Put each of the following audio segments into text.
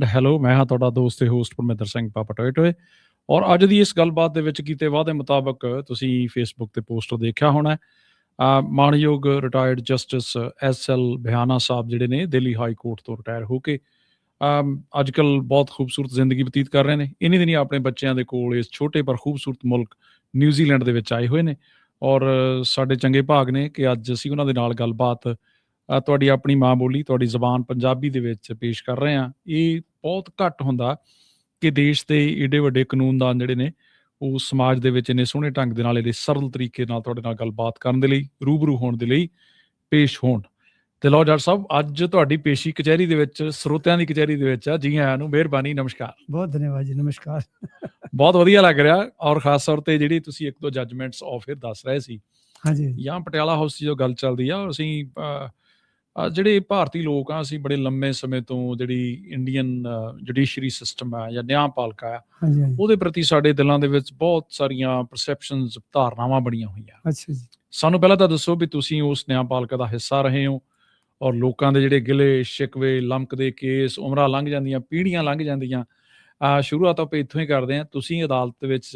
And hello ਮੈਂ ਹਾਂ ਤੁਹਾਡਾ ਦੋਸਤ ਤੇ ਹੋਸਟ ਪਰਮੇਂਦਰ ਸਿੰਘ ਪਾਪਾ ਟੋਏ ਟੋਏ। ਔਰ ਅੱਜ ਦੀ ਇਸ ਗੱਲਬਾਤ ਦੇ ਵਿੱਚ ਕੀਤੇ ਵਾਅਦੇ ਮੁਤਾਬਕ ਤੁਸੀਂ ਫੇਸਬੁੱਕ ਤੇ ਪੋਸਟਰ ਦੇਖਿਆ ਹੋਣਾ ਹੈ। ਮਾਣਯੋਗ retired justice S L Biana sahib ਜਿਹੜੇ ਨੇ ਦਿੱਲੀ ਹਾਈ ਕੋਰਟ ਤੋਂ ਰਿਟਾਇਰ ਹੋ ਕੇ ਅੱਜ ਕੱਲ ਬਹੁਤ ਖੂਬਸੂਰਤ ਜ਼ਿੰਦਗੀ ਬਤੀਤ ਕਰ ਰਹੇ ਨੇ। ਇਨੀ ਦਿਨੀ ਆਪਣੇ ਬੱਚਿਆਂ ਦੇ ਕੋਲ ਇਸ ਛੋਟੇ ਪਰ ਖੂਬਸੂਰਤ ਮੁਲਕ ਨਿਊਜ਼ੀਲੈਂਡ ਦੇ ਵਿੱਚ ਆਏ ਹੋਏ ਨੇ। ਔਰ ਸਾਡੇ ਚੰਗੇ ਭਾਗ ਨੇ ਕਿ ਅੱਜ ਅਸੀਂ ਉਹਨਾਂ ਦੇ ਨਾਲ ਗੱਲਬਾਤ ਤੁਹਾਡੀ ਆਪਣੀ ਮਾਂ ਬੋਲੀ, ਤੁਹਾਡੀ ਜ਼ਬਾਨ ਪੰਜਾਬੀ ਦੇ ਵਿੱਚ ਪੇਸ਼ ਕਰ ਰਹੇ ਹਾਂ। ਇਹ ਬਹੁਤ ਘੱਟ ਹੁੰਦਾ ਕਿ ਦੇਸ਼ ਦੇ ਏਡੇ ਵੱਡੇ ਕਾਨੂੰਨਦਾਨ ਜਿਹੜੇ ਨੇ ਉਹ ਸਮਾਜ ਦੇ ਵਿੱਚ ਇੰਨੇ ਸੋਹਣੇ ਢੰਗ ਦੇ ਨਾਲ ਇਹਦੇ ਸਰਲ ਤਰੀਕੇ ਨਾਲ ਤੁਹਾਡੇ ਨਾਲ ਗੱਲਬਾਤ ਕਰਨ ਦੇ ਲਈ ਰੂਬਰੂ ਹੋਣ ਦੇ ਲਈ ਪੇਸ਼ ਹੋਣ। ਤੇ ਲਓ ਜੱਜ ਸਾਹਿਬ ਅੱਜ ਤੁਹਾਡੀ ਪੇਸ਼ੀ ਕਚਹਿਰੀ ਦੇ ਵਿੱਚ ਸਰੋਤਿਆਂ ਦੀ ਕਚਹਿਰੀ ਦੇ ਵਿੱਚ ਆ। ਜੀ ਆਇਆਂ ਨੂੰ ਮਿਹਰਬਾਨੀ ਨਮਸਕਾਰ। ਬਹੁਤ ਧੰਨਵਾਦ ਜੀ ਨਮਸਕਾਰ। ਬਹੁਤ ਵਧੀਆ ਲੱਗ ਰਿਹਾ ਔਰ ਖਾਸ ਤੌਰ ਤੇ ਜਿਹੜੀ ਤੁਸੀਂ ਇੱਕ ਦੋ ਜੱਜਮੈਂਟਸ ਆਫ ਫਿਰ ਦੱਸ ਰਹੇ ਸੀ। ਹਾਂਜੀ। ਜਾਂ ਪਟਿਆਲਾ ਹਾਊਸ ਦੀ ਜੋ ਗੱਲ ਚੱਲਦੀ ਆ ਔਰ ਅਸੀਂ ਜਿਹੜੇ ਭਾਰਤੀ ਲੋਕ ਆ ਅਸੀਂ ਬੜੇ ਲੰਮੇ ਸਮੇਂ ਤੋਂ ਜਿਹੜੀ ਇੰਡੀਅਨ ਜੁਡੀਸ਼ਰੀ ਸਿਸਟਮ ਆ ਜਾਂ ਨਿਆਂਪਾਲਿਕਾ ਆ ਉਹਦੇ ਪ੍ਰਤੀ ਸਾਡੇ ਦਿਲਾਂ ਦੇ ਵਿੱਚ ਬਹੁਤ ਸਾਰੀਆਂ ਪਰਸੈਪਸ਼ਨਸ ਧਾਰਨਾਵਾਂ ਬਣੀਆਂ ਹੋਈਆਂ। ਅੱਛਾ ਜੀ। ਸਾਨੂੰ ਪਹਿਲਾਂ ਤਾਂ ਦੱਸੋ ਵੀ ਤੁਸੀਂ ਉਸ ਨਿਆਂਪਾਲਿਕਾ ਦਾ ਹਿੱਸਾ ਰਹੇ ਹੋ ਔਰ ਲੋਕਾਂ ਦੇ ਜਿਹੜੇ ਗਿਲੇ ਸ਼ਿਕਵੇ ਲਮਕਦੇ ਕੇਸ ਉਮਰਾਂ ਲੰਘ ਜਾਂਦੀਆਂ ਪੀੜ੍ਹੀਆਂ ਲੰਘ ਜਾਂਦੀਆਂ ਆ ਸ਼ੁਰੂਆਤ ਆਪਾਂ ਇੱਥੋਂ ਹੀ ਕਰਦੇ ਹਾਂ। ਤੁਸੀਂ ਅਦਾਲਤ ਵਿੱਚ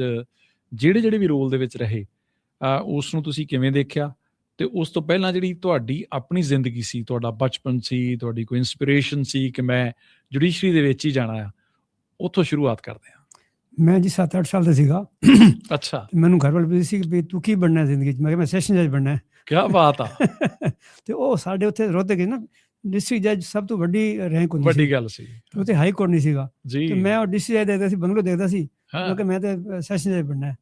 ਜਿਹੜੇ ਜਿਹੜੇ ਵੀ ਰੋਲ ਦੇ ਵਿੱਚ ਰਹੇ ਆ ਉਸ ਨੂੰ ਤੁਸੀਂ ਕਿਵੇਂ ਦੇਖਿਆ? ਤੇ ਉਸ ਤੋਂ ਪਹਿਲਾਂ ਜਿਹੜੀ ਤੁਹਾਡੀ ਆਪਣੀ ਜ਼ਿੰਦਗੀ ਸੀ ਤੁਹਾਡਾ ਬਚਪਨ ਸੀ ਤੁਹਾਡੀ ਕੋਈ ਇਨਸਪੀਰੇਸ਼ਨ ਸੀ ਕਿ ਮੈਂ ਜੁਡੀਸ਼ਰੀ ਦੇ ਵਿੱਚ ਹੀ ਜਾਣਾ ਆ ਉੱਥੋਂ ਸ਼ੁਰੂਆਤ ਕਰਦੇ ਹਾਂ। ਮੈਂ ਜੀ 7-8 ਸਾਲ ਦਾ ਸੀਗਾ। ਅੱਛਾ। ਮੈਨੂੰ ਘਰ ਵਾਲੇ ਪੁੱਛਦੇ ਸੀ ਕਿ ਤੂੰ ਕੀ ਬਣਨਾ ਜ਼ਿੰਦਗੀ 'ਚ? ਮੈਂ ਕਿਹਾ ਮੈਂ ਸੈਸ਼ਨ ਜੱਜ ਬਣਨਾ ਹੈ। ਕੀ ਬਾਤ ਆ। ਤੇ ਉਹ ਸਾਡੇ ਉੱਥੇ ਰੋਤੇ ਗਏ ਨਾ ਡਿਸਟ੍ਰਿਕਟ ਜੱਜ ਸਭ ਤੋਂ ਵੱਡੀ ਰੈਂਕ ਹੁੰਦੀ ਵੱਡੀ ਸੀ। ਗੱਲ ਸੀ। ਤੇ ਉੱਥੇ ਹਾਈ ਕੋਰਟ ਨਹੀਂ ਸੀਗਾ। ਤੇ ਮੈਂ ਉਹ ਡਿਸਟ੍ਰਿਕਟ ਜੱਜ ਦੇਖਦਾ ਸੀ ਬੰਗਲੋ ਦੇਖਦਾ ਸੀ। ਹਾਂ। ਮੈਂ ਤੇ ਸੈਸ਼ਨ ਜੱਜ ਬਣਨਾ ਹੈ।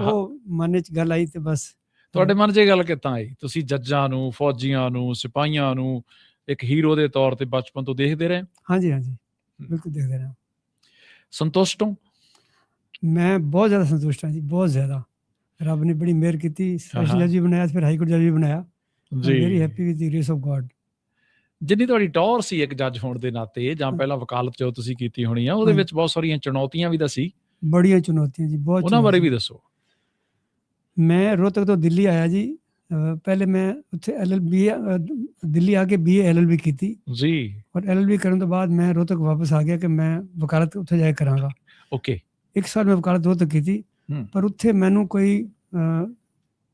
ਉਹ ਮਨ 'ਚ ਗੱਲ ਆਈ ਤੇ ਬਸ ਤੁਹਾਡੇ ਮਨ 'ਚ ਇਹ ਗੱਲ ਕਿੱਦਾਂ ਆਈ? ਤੁਸੀਂ ਜੱਜਾਂ ਨੂੰ ਫੌਜੀਆਂ ਨੂੰ ਸਿਪਾਹੀਆਂ ਨੂੰ ਇੱਕ ਹੀਰੋ ਦੇ ਤੌਰ ਤੇ ਬਚਪਨ ਤੋਂ ਦੇਖਦੇ ਰਹੇ? ਹਾਂਜੀ ਹਾਂਜੀ। ਬਿਲਕੁਲ ਦੇਖਦੇ ਰਿਹਾ। ਸੰਤੁਸ਼ਟ ਹੋ? ਮੈਂ ਬਹੁਤ ਜ਼ਿਆਦਾ ਸੰਤੁਸ਼ਟ ਹਾਂ ਜੀ ਬਹੁਤ ਜ਼ਿਆਦਾ। ਰੱਬ ਨੇ ਬੜੀ ਮਿਹਰ ਕੀਤੀ ਆਹਾ। ਜੱਜ ਵੀ ਬਣਾਇਆ ਫਿਰ ਹਾਈ ਕੋਰਟ ਜੱਜ ਵੀ ਬਣਾਇਆ। Very happy with the grace of God ਜਿੰਨੀ ਤੁਹਾਡੀ ਟੌਰ ਸੀ ਇੱਕ ਜੱਜ ਹੋਣ ਦੇ ਨਾਤੇ ਜਾਂ ਪਹਿਲਾਂ ਵਕਾਲਤ ਜੋ ਤੁਸੀਂ ਕੀਤੀ ਹੋਣੀ ਆ ਉਹਦੇ। ਵਿੱਚ ਬਹੁਤ ਸਾਰੀਆਂ ਚੁਣੌਤੀਆਂ ਵੀ ਤਾਂ ਸੀ। ਬੜੀਆਂ ਚੁਣੌਤੀਆਂ ਜੀ ਬਹੁਤ ਉਹਨਾਂ ਬਾਰੇ ਵੀ। ਦੱਸੋ। ਮੈਂ ਰੋਹਤਕ ਤੋਂ ਦਿੱਲੀ ਆਇਆ ਜੀ। ਅਹ ਪਹਿਲੇ ਮੈਂ ਉੱਥੇ ਐਲਐਲਬੀ ਦਿੱਲੀ ਆ ਕੇ ਬੀਏ ਐਲਐਲਬੀ ਕੀਤੀ। ਜੀ। ਔਰ ਐਲਐਲਬੀ ਕਰਨ ਤੋਂ ਬਾਅਦ ਮੈਂ ਰੋਹਤਕ ਵਾਪਸ ਆ ਗਿਆ ਕਿ ਮੈਂ ਵਕਾਲਤ ਉੱਥੇ ਜਾ ਕੇ ਕਰਾਂਗਾ। ਓਕੇ। ਇੱਕ ਸਾਲ ਮੈਂ ਵਕਾਲਤ ਰੋਹਤਕ ਕੀਤੀ। ਪਰ ਉੱਥੇ ਮੈਨੂੰ ਕੋਈ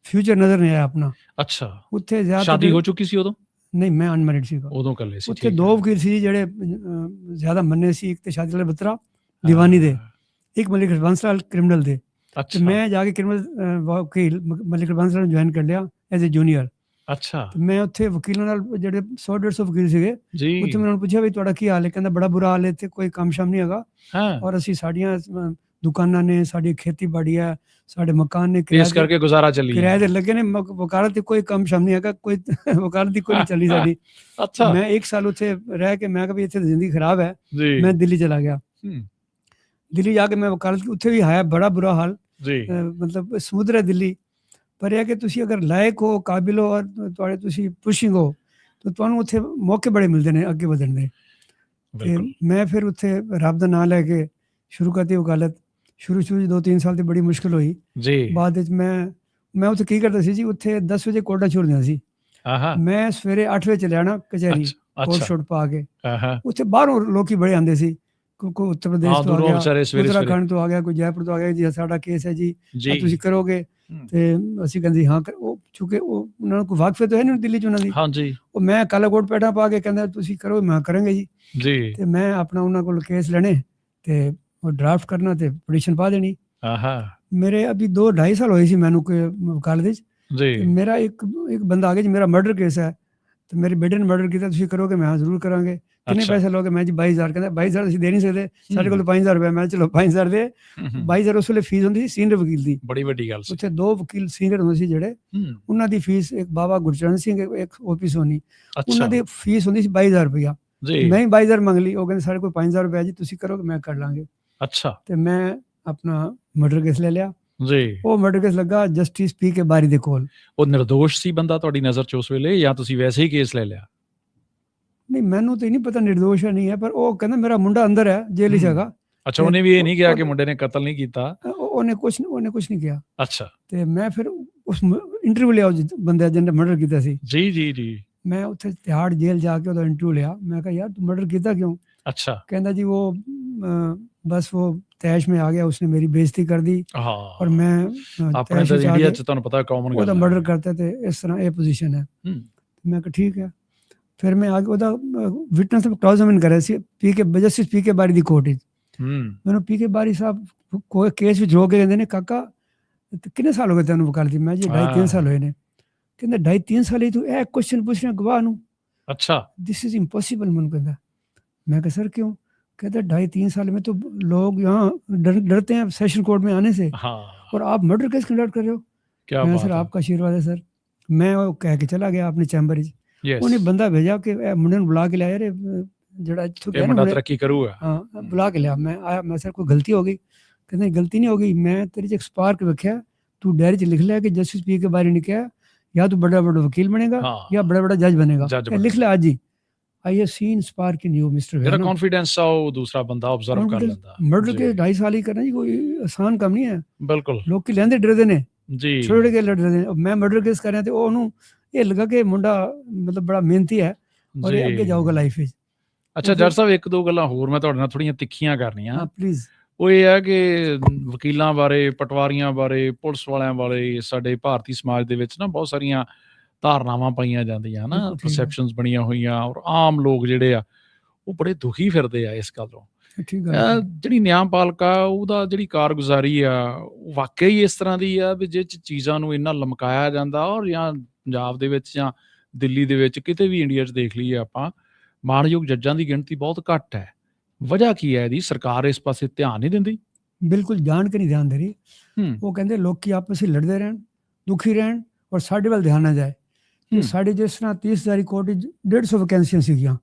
ਫਿਊਚਰ ਨਜ਼ਰ ਨਹੀਂ ਆਇਆ ਆਪਣਾ। ਅੱਛਾ। ਉੱਥੇ ਜ਼ਿਆਦਾ ਸ਼ਾਦੀ ਹੋ ਚੁੱਕੀ ਸੀ ਉਦੋਂ? ਨਹੀਂ ਮੈਂ ਅਨਮੈਰਿਡ ਸੀਗਾ ਉਦੋਂ। ਕੱਲੇ ਸੀ ਉੱਥੇ ਦੋ। ਵਕੀਲ ਸੀ ਜਿਹੜੇ ਜ਼ਿਆਦਾ ਮੰਨੇ ਸੀ। ਇੱਕ ਤੇ ਸ਼ਾਦੀ ਵਾਲੇ ਬਤਰਾ ਦੀਵਾਨੀ ਦੇ। ਇੱਕ ਮਲਿਕ ਬੰਸਲਾਲ ਕ੍ਰਿਮੀਨਲ ਦੇ। ਤੇ ਅੱਛਾ ਮੈਂ ਜਾ ਕੇ ਕ੍ਰਿਮੀਨਲ ਵਕੀਲ ਮ- ਮਲਿਕ ਬੰਸਲਾਲ ਨੂੰ ਜੁਆਇਨ ਕਰ ਲਿਆ ਐਜ਼ ਅ ਜੂਨੀਅਰ ਅੱਛਾ ਤੇ ਮੈਂ ਉੱਥੇ ਵਕੀਲਾਂ ਨਾਲ ਜਿਹੜੇ 100 150 ਵਕੀਲ ਸੀਗੇ ਜੀ ਉੱਥੇ ਮੈਂ ਉਹਨਾਂ ਨੂੰ ਪੁੱਛਿਆ ਵੀ ਤੁਹਾਡਾ ਕੀ ਹਾਲ ਹੈ ਕਹਿੰਦਾ ਬੜਾ ਬੁਰਾ ਹਾਲ ਹੈ ਇੱਥੇ ਕੋਈ ਕੰਮ ਸ਼ਮ ਨਹੀਂ ਹੈਗਾ ਹਾਂ ਔਰ ਅਸੀਂ ਸਾਡੀਆਂ ਅਹ, ਦੁਕਾਨਾਂ ਨੇ ਸਾਡੀ ਖੇਤੀਬਾੜੀ ਹੈ ਸਾਡੇ ਮਕਾਨ ਨੇ ਕਿਰਾਏ ਇਸ ਦੇ- ਕਰਕੇ ਗੁਜ਼ਾਰਾ ਚੱਲੀ ਕਿਰਾਏ ਦੇ ਲੱਗੇ ਨੇ ਮਕ- ਵਕਾਲਤ ਦੀ ਕੋਈ ਕੰਮ ਸ਼ਮ ਨਹੀਂ ਹੈਗਾ ਕੋਈ ਵਕਾਲਤ ਦੀ ਕੋਈ ਨਹੀਂ ਚੱਲੀ ਸਾਡੀ ਅੱਛਾ ਮੈਂ ਇੱਕ ਸਾਲ ਉੱਥੇ ਰਹਿ ਕੇ ਮੈਂ ਕਿਹਾ ਵੀ ਇੱਥੇ ਤਾਂ ਜ਼ਿੰਦਗੀ ਖਰਾਬ ਹੈ ਜੀ ਮੈਂ ਦਿੱਲੀ ਚਲਾ ਗਿਆ ਦਿੱਲੀ ਜਾ ਕੇ ਮੈਂ ਵਕਾਲਤ ਕੀ- ਉੱਥੇ ਵੀ ਹੈ ਬੜਾ ਬੁਰਾ ਹਾਲ। ਜੀ। ਮਤਲਬ ਸਮੁੰਦਰ ਹੈ ਦਿੱਲੀ। ਪਰ ਇਹ ਕਿ ਤੁਸੀਂ ਅਗਰ ਲਾਇਕ ਹੋ ਕਾਬਿਲ ਹੋ ਔਰ ਤੁਹਾਡੇ ਤੁਸੀਂ ਪੁਸ਼ਿੰਗ ਹੋ ਤਾਂ ਤੁਹਾਨੂੰ ਉੱਥੇ ਮੌਕੇ ਬੜੇ ਮਿਲਦੇ ਨੇ ਅੱਗੇ ਵਧਣ ਦੇ। ਮੈਂ ਫਿਰ ਉੱਥੇ ਰੱਬ ਦਾ ਨਾਮ ਲੈ ਕੇ ਸ਼ੁਰੂ ਕਰਤੀ ਵਕਾਲਤ। ਸ਼ੁਰੂ ਸ਼ੁਰੂ ਦੋ ਤਿੰਨ ਸਾਲ ਤੇ ਬੜੀ ਮੁਸ਼ਕਲ ਹੋਈ। ਜੀ। ਬਾਅਦ ਵਿੱਚ ਮੈਂ ਮੈਂ ਉੱਥੇ ਕੀ ਕਰਦਾ ਸੀ ਜੀ ਉੱਥੇ 10 ਵਜੇ ਕੋਟਾ ਛੁੱਟਦਾ ਸੀ। ਆਹਾ। ਮੈਂ ਸਵੇਰੇ 8 ਵਜੇ ਚਲੇ ਜਾਣਾ ਕਚਹਿਰੀ ਕੋਟ ਅੱਛਾ। ਸ਼ੋਟ ਪਾ ਕੇ। ਆਹਾ। ਉੱਥੇ ਬਾਹਰੋਂ ਲੋਕੀ ਬੜੇ ਆਉਂਦੇ ਸੀ। ਕੋਈ ਉੱਤਰ ਪ੍ਰਦੇਸ਼ ਤੋਂ ਆ ਗਿਆ ਵਿਚਾਰੇ ਸਵੇਰੇ ਸਵੇਰੇ। ਉੱਤਰਾਖੰਡ ਤੋਂ ਆ ਗਿਆ ਕੋਈ ਜੈਪੁਰ ਤੋਂ ਆ ਗਿਆ ਜੀ ਸਾਡਾ ਕੇਸ ਹੈ ਜੀ। ਤੁਸੀਂ ਕਰੋਗੇ। ਤੇ ਅਸੀਂ ਕਹਿੰਦੇ ਹਾਂ ਉਹ ਚੁੱਕੇ ਉਹ ਉਹਨਾਂ ਨੂੰ ਕੋਈ ਵਾਕਫੇ ਤਾਂ ਹੈ ਨਹੀਂ ਦਿੱਲੀ ਚ ਉਹਨਾਂ ਦੀ। ਹਾਂ ਜੀ ਉਹ ਮੈਂ ਕਾਲਾ ਕੋਟ ਪੈਟਾ ਪਾ ਕੇ ਕਹਿੰਦਾ ਤੁਸੀਂ ਕਰੋ ਮੈਂ ਕਰਾਂਗੇ ਜੀ। ਜੀ। ਤੇ ਮੈਂ ਆਪਣਾ ਉਹਨਾਂ ਕੋਲ ਕੇਸ ਲੈਣੇ ਤੇ ਉਹ ਡਰਾਫਟ ਕਰਨਾ ਤੇ ਪਟੀਸ਼ਨ ਪਾ ਦੇਣੀ। ਆਹਾ। ਮੇਰੇ ਅਭੀ 2 2.5 ਸਾਲ ਹੋਏ ਸੀ ਮੈਨੂੰ ਕੋਈ ਵਕਾਲਤ ਵਿੱਚ ਜੀ। ਮੇਰਾ ਇੱਕ ਇੱਕ ਬੰਦਾ ਆ ਗਿਆ ਜੀ ਮੇਰਾ ਮਰਡਰ ਕੇਸ ਹੈ। ਤੇ ਮੇਰੇ ਬੇਟੇ ਨੇ ਮਰਡਰ ਕੀਤਾ ਤੁਸੀਂ ਕਰੋਗੇ? ਮੈਂ ਹਾਂ ਜ਼ਰੂਰ ਕਰਾਂਗੇ। ਕਿੰਨੇ। ਪੈਸੇ ਲੋਗੇ ਮੈਂ ਜੀ 22000 ਕਹਿੰਦਾ 22000 ਅਸੀਂ ਦੇ ਨਹੀਂ ਸਕਦੇ। ਸਾਡੇ ਕੋਲ 5000 ਰੁਪਏ ਮੈਂ ਚਲੋ 5000 ਦੇ। ਹੂੰ, ਹੂੰ। 22000 ਉਸ ਵੇਲੇ ਫੀਸ ਹੁੰਦੀ ਸੀ ਸੀਨੀਅਰ ਵਕੀਲ ਦੀ। ਬੜੀ ਵੱਡੀ ਗੱਲ ਸੀ। ਉੱਥੇ ਦੋ ਵਕੀਲ ਸੀਨੀਅਰ ਹੁੰਦੇ ਸੀ ਜਿਹੜੇ। ਉਹਨਾਂ ਦੀ ਫੀਸ ਇੱਕ ਬਾਬਾ ਗੁਰਚਰਨ ਸਿੰਘ ਇੱਕ- ਓਪੀ ਸੋਨੀ ਉਹਨਾਂ ਦੀ ਫੀਸ ਹੁੰਦੀ ਸੀ 22000 ਰੁਪਇਆ। ਜੀ। ਮੈਂ ਹੀ 22000 ਮੰਗ ਲਈ। ਉਹ ਕਹਿੰਦੇ ਸਾਡੇ ਕੋਲ 5000 ਰੁਪਏ ਜੀ ਤੁਸੀਂ ਕਰੋਗੇ? ਮੈਂ ਕਰ ਲਾਂਗੇ। ਅੱਛਾ। ਤੇ ਮੈਂ ਆਪਣਾ ਮਰਡਰ ਕੇਸ ਲੈ ਲਿਆ। ਜੀ। ਉਹ ਮਰਡਰ ਕੇਸ ਲੱਗਾ ਜਸਟਿਸ ਪੀ ਕੇ ਬਾਰੀ ਦੇ ਕੋਲ। ਉਹ નિર્ਦੋਸ਼ ਸੀ ਬੰਦਾ ਤੁਹਾਡੀ ਨਜ਼ਰ ਚ ਉਸ ਵੇਲੇ ਜਾਂ ਤੁਸੀਂ ਵੈਸੇ ਹੀ ਕੇਸ ਲੈ ਲਿਆ? ਨਹੀਂ ਮੈਨੂੰ ਤੇ ਨਹੀਂ ਪਤਾ નિર્ਦੋਸ਼ ਹੈ ਨਹੀਂ ਹੈ ਪਰ ਉਹ ਕਹਿੰਦਾ ਮੇਰਾ ਮੁੰਡਾ ਅੰਦਰ ਹੈ ਜੇਲ੍ਹ ਵਿੱਚ ਹੈਗਾ। ਅੱਛਾ ਉਹਨੇ ਵੀ ਇਹ ਨਹੀਂ ਕਿਹਾ ਕਿ ਮੁੰਡੇ ਨੇ ਕਤਲ ਨਹੀਂ ਕੀਤਾ? ਉਹਨੇ ਕੁਝ ਉਹਨੇ ਕੁਝ ਨਹੀਂ ਕਿਹਾ। ਅੱਛਾ। ਤੇ ਮੈਂ ਫਿਰ ਉਸ ਇੰਟਰਵਿਊ ਲਿਆ ਉਸ ਬੰਦੇ ਜਿਹਨੇ ਮਰਡਰ ਕੀਤਾ ਸੀ। ਜੀ ਜੀ ਜੀ। ਮੈਂ ਉੱਥੇ ਤਿਹਾੜ ਜੇਲ੍ਹ ਜਾ ਕੇ ਉਹਦਾ ਇੰਟਰਵਿਊ ਲਿਆ। ਮੈਂ ਕਿਹਾ ਯਾਰ ਤੂੰ ਮਰਡਰ ਕੀਤਾ ਕਿਉਂ? ਅੱਛਾ। ਕਹਿੰਦਾ ਜੀ ਉਹ ਬਸ ਉਹ ਤੈਸ਼ ਮੈਂ ਆ ਗਿਆ ਉਸਨੇ ਮੇਰੀ ਬੇਇੱਜ਼ਤੀ ਕਰ ਦੀ ਹਾਂ ਔਰ ਮੈਂ ਆਪਣੇ ਤਾਂ ਇੰਡੀਆ ਚ ਤੁਹਾਨੂੰ ਪਤਾ ਕਾਮਨ ਗੱਲ ਉਹਦਾ ਮਰਡਰ ਕਰਤਾ ਤੇ ਇਸ ਤਰ੍ਹਾਂ ਇਹ ਪੋਜੀਸ਼ਨ ਹੈ ਮੈਂ ਕਿ ਠੀਕ ਹੈ ਫਿਰ ਮੈਂ ਆ ਕੇ ਉਹਦਾ ਵਿਟਨੈਸ ਕਲਾਜ਼ਮਨ ਕਰਿਆ ਸੀ ਪੀ ਕੇ ਜਸਟਿਸ ਪੀ ਕੇ ਬਾਰੀ ਦੀ ਕੋਰਟ ਵਿੱਚ ਮੈਨੂੰ ਪੀ ਕੇ ਬਾਰੀ ਸਾਹਿਬ ਕੋਈ ਕੇਸ ਵਿੱਚ ਰੋ ਕੇ ਕਹਿੰਦੇ ਨੇ ਕਾਕਾ ਕਿੰਨੇ ਸਾਲ ਹੋ ਗਏ ਤੈਨੂੰ ਵਕਾਲਤੀ ਮੈਂ ਜੀ 2.5 3 ਸਾਲ ਹੋਏ ਨੇ ਕਹਿੰਦਾ 2.5 3 ਸਾਲ ਹੀ ਤੂੰ ਇਹ ਕੁਐਸਚਨ ਪੁੱਛਣਾ ਗਵਾਹ ਨੂੰ ਅੱਛਾ ਥਿਸ ਇਜ਼ ਇੰਪੋਸੀਬਲ ਮੈਨੂੰ ਕਹਿੰਦਾ ਮੈਂ ਕਿਹਾ ਸਰ ਕਿਉਂ कहते ढाई तीन साल में तो लोग यहाँ डरते हैं सेशन कोर्ट में आने से। हाँ। और आप मर्डर केस कंडक्ट कर रहे हो? क्या बात सर आपका आशीर्वाद है सर। मैं वो कह के चला गया अपने चैम्बर उन्हें बंदा भेजा कि मुंडे बुला के लाया अरे तरक्की हाँ बुला के लिया मैं आया मैं सर कोई गलती हो गई। कहते गलती नहीं हो गई। मैं तेरे एक्सपायर के रखा तू डायरी लिख लिया कि जस्टिस पी के बारे में क्या या तू बड़ा बड़ा वकील बनेगा हाँ। या बड़ा बड़ा जज बनेगा लिख लिया आज जी I have seen spark in you mister ਜਿਹੜਾ ਕੌਨਫੀਡੈਂਸ ਆ ਉਹ ਦੂਸਰਾ ਬੰਦਾ ਆਬਜ਼ਰਵ ਕਰ ਲੈਂਦਾ। ਮਰਡਰ ਕੇ 2.5 ਸਾਲ ਹੀ ਕਰਨਾ ਜੀ ਕੋਈ ਆਸਾਨ ਕੰਮ ਨਹੀਂ ਹੈ। ਬਿਲਕੁਲ। ਲੋਕੀ ਲੈਂਦੇ ਡਰਦੇ ਨੇ। ਜੀ। ਛੋਟੇ ਕੇ ਲੜਦੇ ਨੇ। ਮੈਂ ਮਰਡਰ ਕੇਸ ਕਰ ਰਿਹਾ ਤੇ ਉਹਨੂੰ ਇਹ ਲੱਗਾ ਕਿ ਮੁੰਡਾ ਮਤਲਬ ਬੜਾ ਮਿਹਨਤੀ ਹੈ ਔਰ ਇਹ। ਅੱਗੇ ਜਾਊਗਾ ਲਾਈਫ ਵਿੱਚ। ਅੱਛਾ ਉਹ ਜੱਜ ਸਾਹਿਬ ਇੱਕ ਦੋ ਗੱਲਾਂ ਹੋਰ ਮੈਂ ਤੁਹਾਡੇ ਨਾਲ ਥੋੜੀਆਂ ਤਿੱਖੀਆਂ ਕਰਨੀਆਂ। ਹਾਂ ਪਲੀਜ਼ ਉਹ ਇਹ ਹੈ ਕਿ ਵਕੀਲਾਂ ਬਾਰੇ ਪਟਵਾਰੀਆਂ ਬਾਰੇ ਪੁਲਿਸ ਵਾਲਿਆਂ ਬਾਰੇ ਸਾਡੇ ਭਾਰਤੀ ਸਮਾਜ ਦੇ ਵਿੱਚ ਨਾ ਬਹੁਤ ਸਾਰੀਆਂ ਧਾਰਨਾਵਾਂ ਪਾਈਆਂ ਜਾਂਦੀਆਂ ਨਾ ਬਿਲਕੁਲ ਠੀਕ ਹੈ। ਪਰਸੈਪਸ਼ਨਸ ਬਣੀਆਂ ਹੋਈਆਂ ਔਰ ਆਮ ਲੋਕ ਜਿਹੜੇ ਆ ਉਹ ਬੜੇ ਦੁਖੀ ਫਿਰਦੇ ਆ ਇਸ ਗੱਲੋਂ ਠੀਕ ਹੈ ਅਹ ਜਿਹੜੀ ਨਿਆਂਪਾਲਕਾ ਉਹਦਾ ਜਿਹੜੀ ਕਾਰਗੁਜ਼ਾਰੀ ਆ ਉਹ ਵਾਕਈ ਹੀ ਇਸ ਤਰ੍ਹਾਂ ਦੀ ਆ ਵੀ ਚ ਚੀਜ਼ਾਂ ਨੂੰ ਇੰਨਾ ਲਮਕਾਇਆ ਜਾਂਦਾ ਔਰ ਜਾਂ ਪੰਜਾਬ ਦੇ ਵਿੱਚ ਜਾਂ ਦਿੱਲੀ ਦੇ ਵਿੱਚ ਕਿਤੇ ਵੀ ਇੰਡੀਆ 'ਚ ਦੇਖ ਲਈਏ ਆਪਾਂ ਮਾਣਯੋਗ ਜੱਜਾਂ ਦੀ ਗਿਣਤੀ ਬਹੁਤ ਘੱਟ ਹੈ। ਵਜ੍ਹਾ ਕੀ ਹੈ ਇਹਦੀ? ਸਰਕਾਰ ਇਸ ਪਾਸੇ ਧਿਆਨ ਨਹੀਂ ਦਿੰਦੀ? ਬਿਲਕੁਲ ਜਾਣ ਕੇ ਨਹੀਂ ਧਿਆਨ ਦੇ ਰਹੀ। ਉਹ ਕਹਿੰਦੇ ਲੋਕੀ ਆਪਸ ਵਿੱਚ ਲੜਦੇ ਰਹਿਣ ਦੁਖੀ ਰਹਿਣ ਔਰ ਸਾਡੇ ਵੱਲ ਧਿਆਨ ਨਾ ਜਾਏ। ਤੇ। ਸਾਡੇ ਜਿਸ ਤਰ੍ਹਾਂ 30 ਹਜ਼ਾਰੀ ਕੋਟ ਵਿੱਚ 150 ਵੈਕੈਂਸੀਆਂ ਸੀਗੀਆਂ